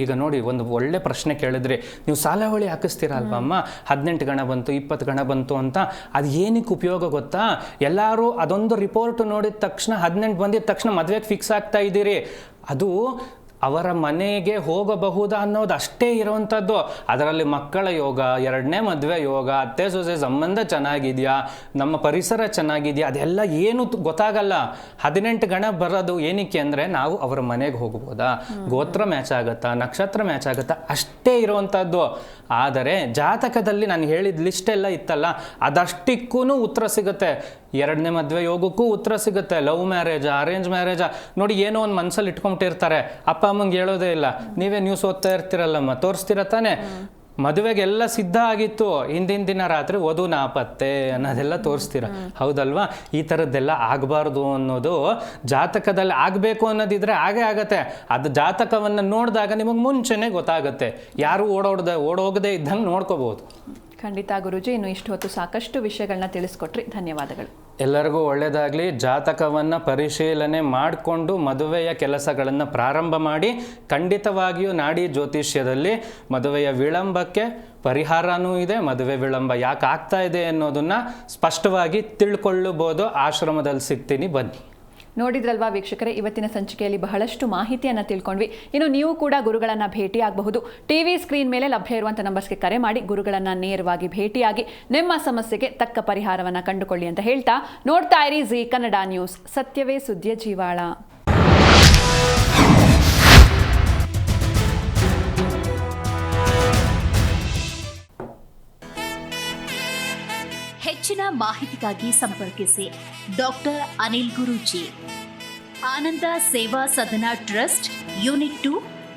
ಈಗ ನೋಡಿ ಒಂದು ಒಳ್ಳೆ ಪ್ರಶ್ನೆ ಕೇಳಿದ್ರೆ ನೀವು ಸಾಲಾವಳಿ ಹಾಕಿಸ್ತೀರಾ ಅಲ್ವಾ ಅಮ್ಮ ಹದಿನೆಂಟು ಗಣ ಬಂತು ಇಪ್ಪತ್ತು ಗಣ ಬಂತು ಅಂತ ಅದು ಏನಕ್ಕೆ ಉಪಯೋಗ ಗೊತ್ತಾ? ಎಲ್ಲರೂ ಅದೊಂದು ರಿಪೋರ್ಟ್ ನೋಡಿದ ತಕ್ಷಣ ಹದಿನೆಂಟು ಬಂದಿದ ತಕ್ಷಣ ಮದುವೆಗೆ ಫಿಕ್ಸ್ ಆಗ್ತಾ ಇದ್ದೀರಿ. ಅದು ಅವರ ಮನೆಗೆ ಹೋಗಬಹುದಾ ಅನ್ನೋದು ಅಷ್ಟೇ ಇರುವಂಥದ್ದು. ಅದರಲ್ಲಿ ಮಕ್ಕಳ ಯೋಗ ಎರಡನೇ ಮದುವೆ ಯೋಗ ಅತ್ತೆ ಸೊಸೆ ಸಂಬಂಧ ಚೆನ್ನಾಗಿದೆಯಾ ನಮ್ಮ ಪರಿಸರ ಚೆನ್ನಾಗಿದೆಯಾ ಅದೆಲ್ಲ ಏನು ಗೊತ್ತಾಗಲ್ಲ. ಹದಿನೆಂಟು ಗಣ ಬರೋದು ಏನಕ್ಕೆ ಅಂದರೆ ನಾವು ಅವರ ಮನೆಗೆ ಹೋಗ್ಬೋದಾ ಗೋತ್ರ ಮ್ಯಾಚ್ ಆಗುತ್ತಾ? ನಕ್ಷತ್ರ ಮ್ಯಾಚ್ ಆಗುತ್ತಾ? ಅಷ್ಟೇ ಇರುವಂಥದ್ದು. ಆದರೆ ಜಾತಕದಲ್ಲಿ ನಾನು ಹೇಳಿದ ಲಿಸ್ಟ್ ಎಲ್ಲ ಇತ್ತಲ್ಲ ಅದಷ್ಟಿಕ್ಕೂ ಉತ್ತರ ಸಿಗುತ್ತೆ. ಎರಡನೇ ಮದುವೆ ಯೋಗಕ್ಕೂ ಉತ್ತರ ಸಿಗುತ್ತೆ. ಲವ್ ಮ್ಯಾರೇಜಾ ಅರೇಂಜ್ ಮ್ಯಾರೇಜಾ ನೋಡಿ ಏನೋ ಒಂದು ಮನಸ್ಸಲ್ಲಿ ಇಟ್ಕೊಂಡಿರ್ತಾರೆ ಅಪ್ಪ ಅಮ್ಮಂಗೆ ಹೇಳೋದೇ ಇಲ್ಲ. ನೀವೇ ನ್ಯೂಸ್ ಓದ್ತಾ ಇರ್ತೀರಲ್ಲಮ್ಮ, ತೋರಿಸ್ತೀರ ತಾನೇ? ಮದುವೆಗೆಲ್ಲ ಸಿದ್ಧ ಆಗಿತ್ತು. ಹಿಂದಿನ ದಿನ ರಾತ್ರಿ ವಧು ನಾಪತ್ತೆ ಅನ್ನೋದೆಲ್ಲ ತೋರಿಸ್ತೀರ. ಹೌದಲ್ವಾ? ಈ ಥರದ್ದೆಲ್ಲ ಆಗಬಾರ್ದು ಅನ್ನೋದು ಜಾತಕದಲ್ಲಿ ಆಗಬೇಕು ಅನ್ನೋದಿದ್ರೆ ಆಗೇ ಆಗತ್ತೆ. ಅದು ಜಾತಕವನ್ನು ನೋಡಿದಾಗ ನಿಮಗೆ ಮುಂಚೆನೇ ಗೊತ್ತಾಗುತ್ತೆ. ಯಾರು ಓಡೋಡ್ದೆ ಓಡೋಗದೆ ಇದ್ದಂಗೆ ನೋಡ್ಕೋಬೋದು ಖಂಡಿತ ಗುರುಜಿ, ಇನ್ನು ಇಷ್ಟು ಹೊತ್ತು ಸಾಕಷ್ಟು ವಿಷಯಗಳನ್ನ ತಿಳಿಸ್ಕೊಟ್ರಿ. ಧನ್ಯವಾದಗಳು. ಎಲ್ಲರಿಗೂ ಒಳ್ಳೆಯದಾಗಲಿ ಜಾತಕವನ್ನು ಪರಿಶೀಲನೆ ಮಾಡಿಕೊಂಡು ಮದುವೆಯ ಕೆಲಸಗಳನ್ನು ಪ್ರಾರಂಭ ಮಾಡಿ, ಖಂಡಿತವಾಗಿಯೂ ನಾಡಿ ಜ್ಯೋತಿಷ್ಯದಲ್ಲಿ ಮದುವೆಯ ವಿಳಂಬಕ್ಕೆ ಪರಿಹಾರನೂ ಇದೆ. ಮದುವೆ ವಿಳಂಬ ಯಾಕೆ ಆಗ್ತಾ ಇದೆ ಅನ್ನೋದನ್ನು ಸ್ಪಷ್ಟವಾಗಿ ತಿಳ್ಕೊಳ್ಳಬೋದು. ಆಶ್ರಮದಲ್ಲಿ ಸಿಗ್ತೀನಿ. ಬನ್ನಿ. ನೋಡಿದ್ರಲ್ವಾ ವೀಕ್ಷಕರೇ, ಇವತ್ತಿನ ಸಂಚಿಕೆಯಲ್ಲಿ ಬಹಳಷ್ಟು ಮಾಹಿತಿಯನ್ನು ತಿಳ್ಕೊಂಡ್ವಿ. ಇನ್ನು ನೀವು ಕೂಡ ಗುರುಗಳನ್ನು ಭೇಟಿಯಾಗಬಹುದು. ಟಿವಿ ಸ್ಕ್ರೀನ್ ಮೇಲೆ ಲಭ್ಯ ಇರುವಂಥ ನಂಬರ್ಸ್ಗೆ ಕರೆ ಮಾಡಿ, ಗುರುಗಳನ್ನು ನೇರವಾಗಿ ಭೇಟಿಯಾಗಿ ನಿಮ್ಮ ಸಮಸ್ಯೆಗೆ ತಕ್ಕ ಪರಿಹಾರವನ್ನು ಕಂಡುಕೊಳ್ಳಿ ಅಂತ ಹೇಳ್ತಾ ನೋಡ್ತಾ ಇರಿ ಜಿ ಕನ್ನಡ ನ್ಯೂಸ್. ಸತ್ಯವೇ ಸುದ್ದಿಯ ಜೀವಾಳ. ಹೆಚ್ಚಿನ ಮಾಹಿತಿಗಾಗಿ ಸಂಪರ್ಕಿಸಿ. Doctor Anil Guruji. Ananda Seva Sadana trust, unit two,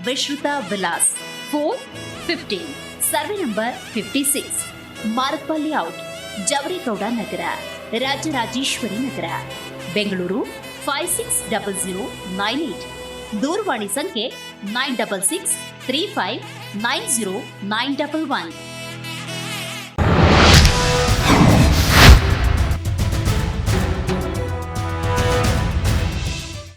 Vishruta Vilas. Four fifteen, survey number fifty six. Marakpalli out, Javaregowda Nagar, Rajarajeshwari Nagar. Bengaluru five six double zero nine eight. ದೂರವಾಣಿ ಸಂಖ್ಯೆ nine double six three five nine zero nine double one.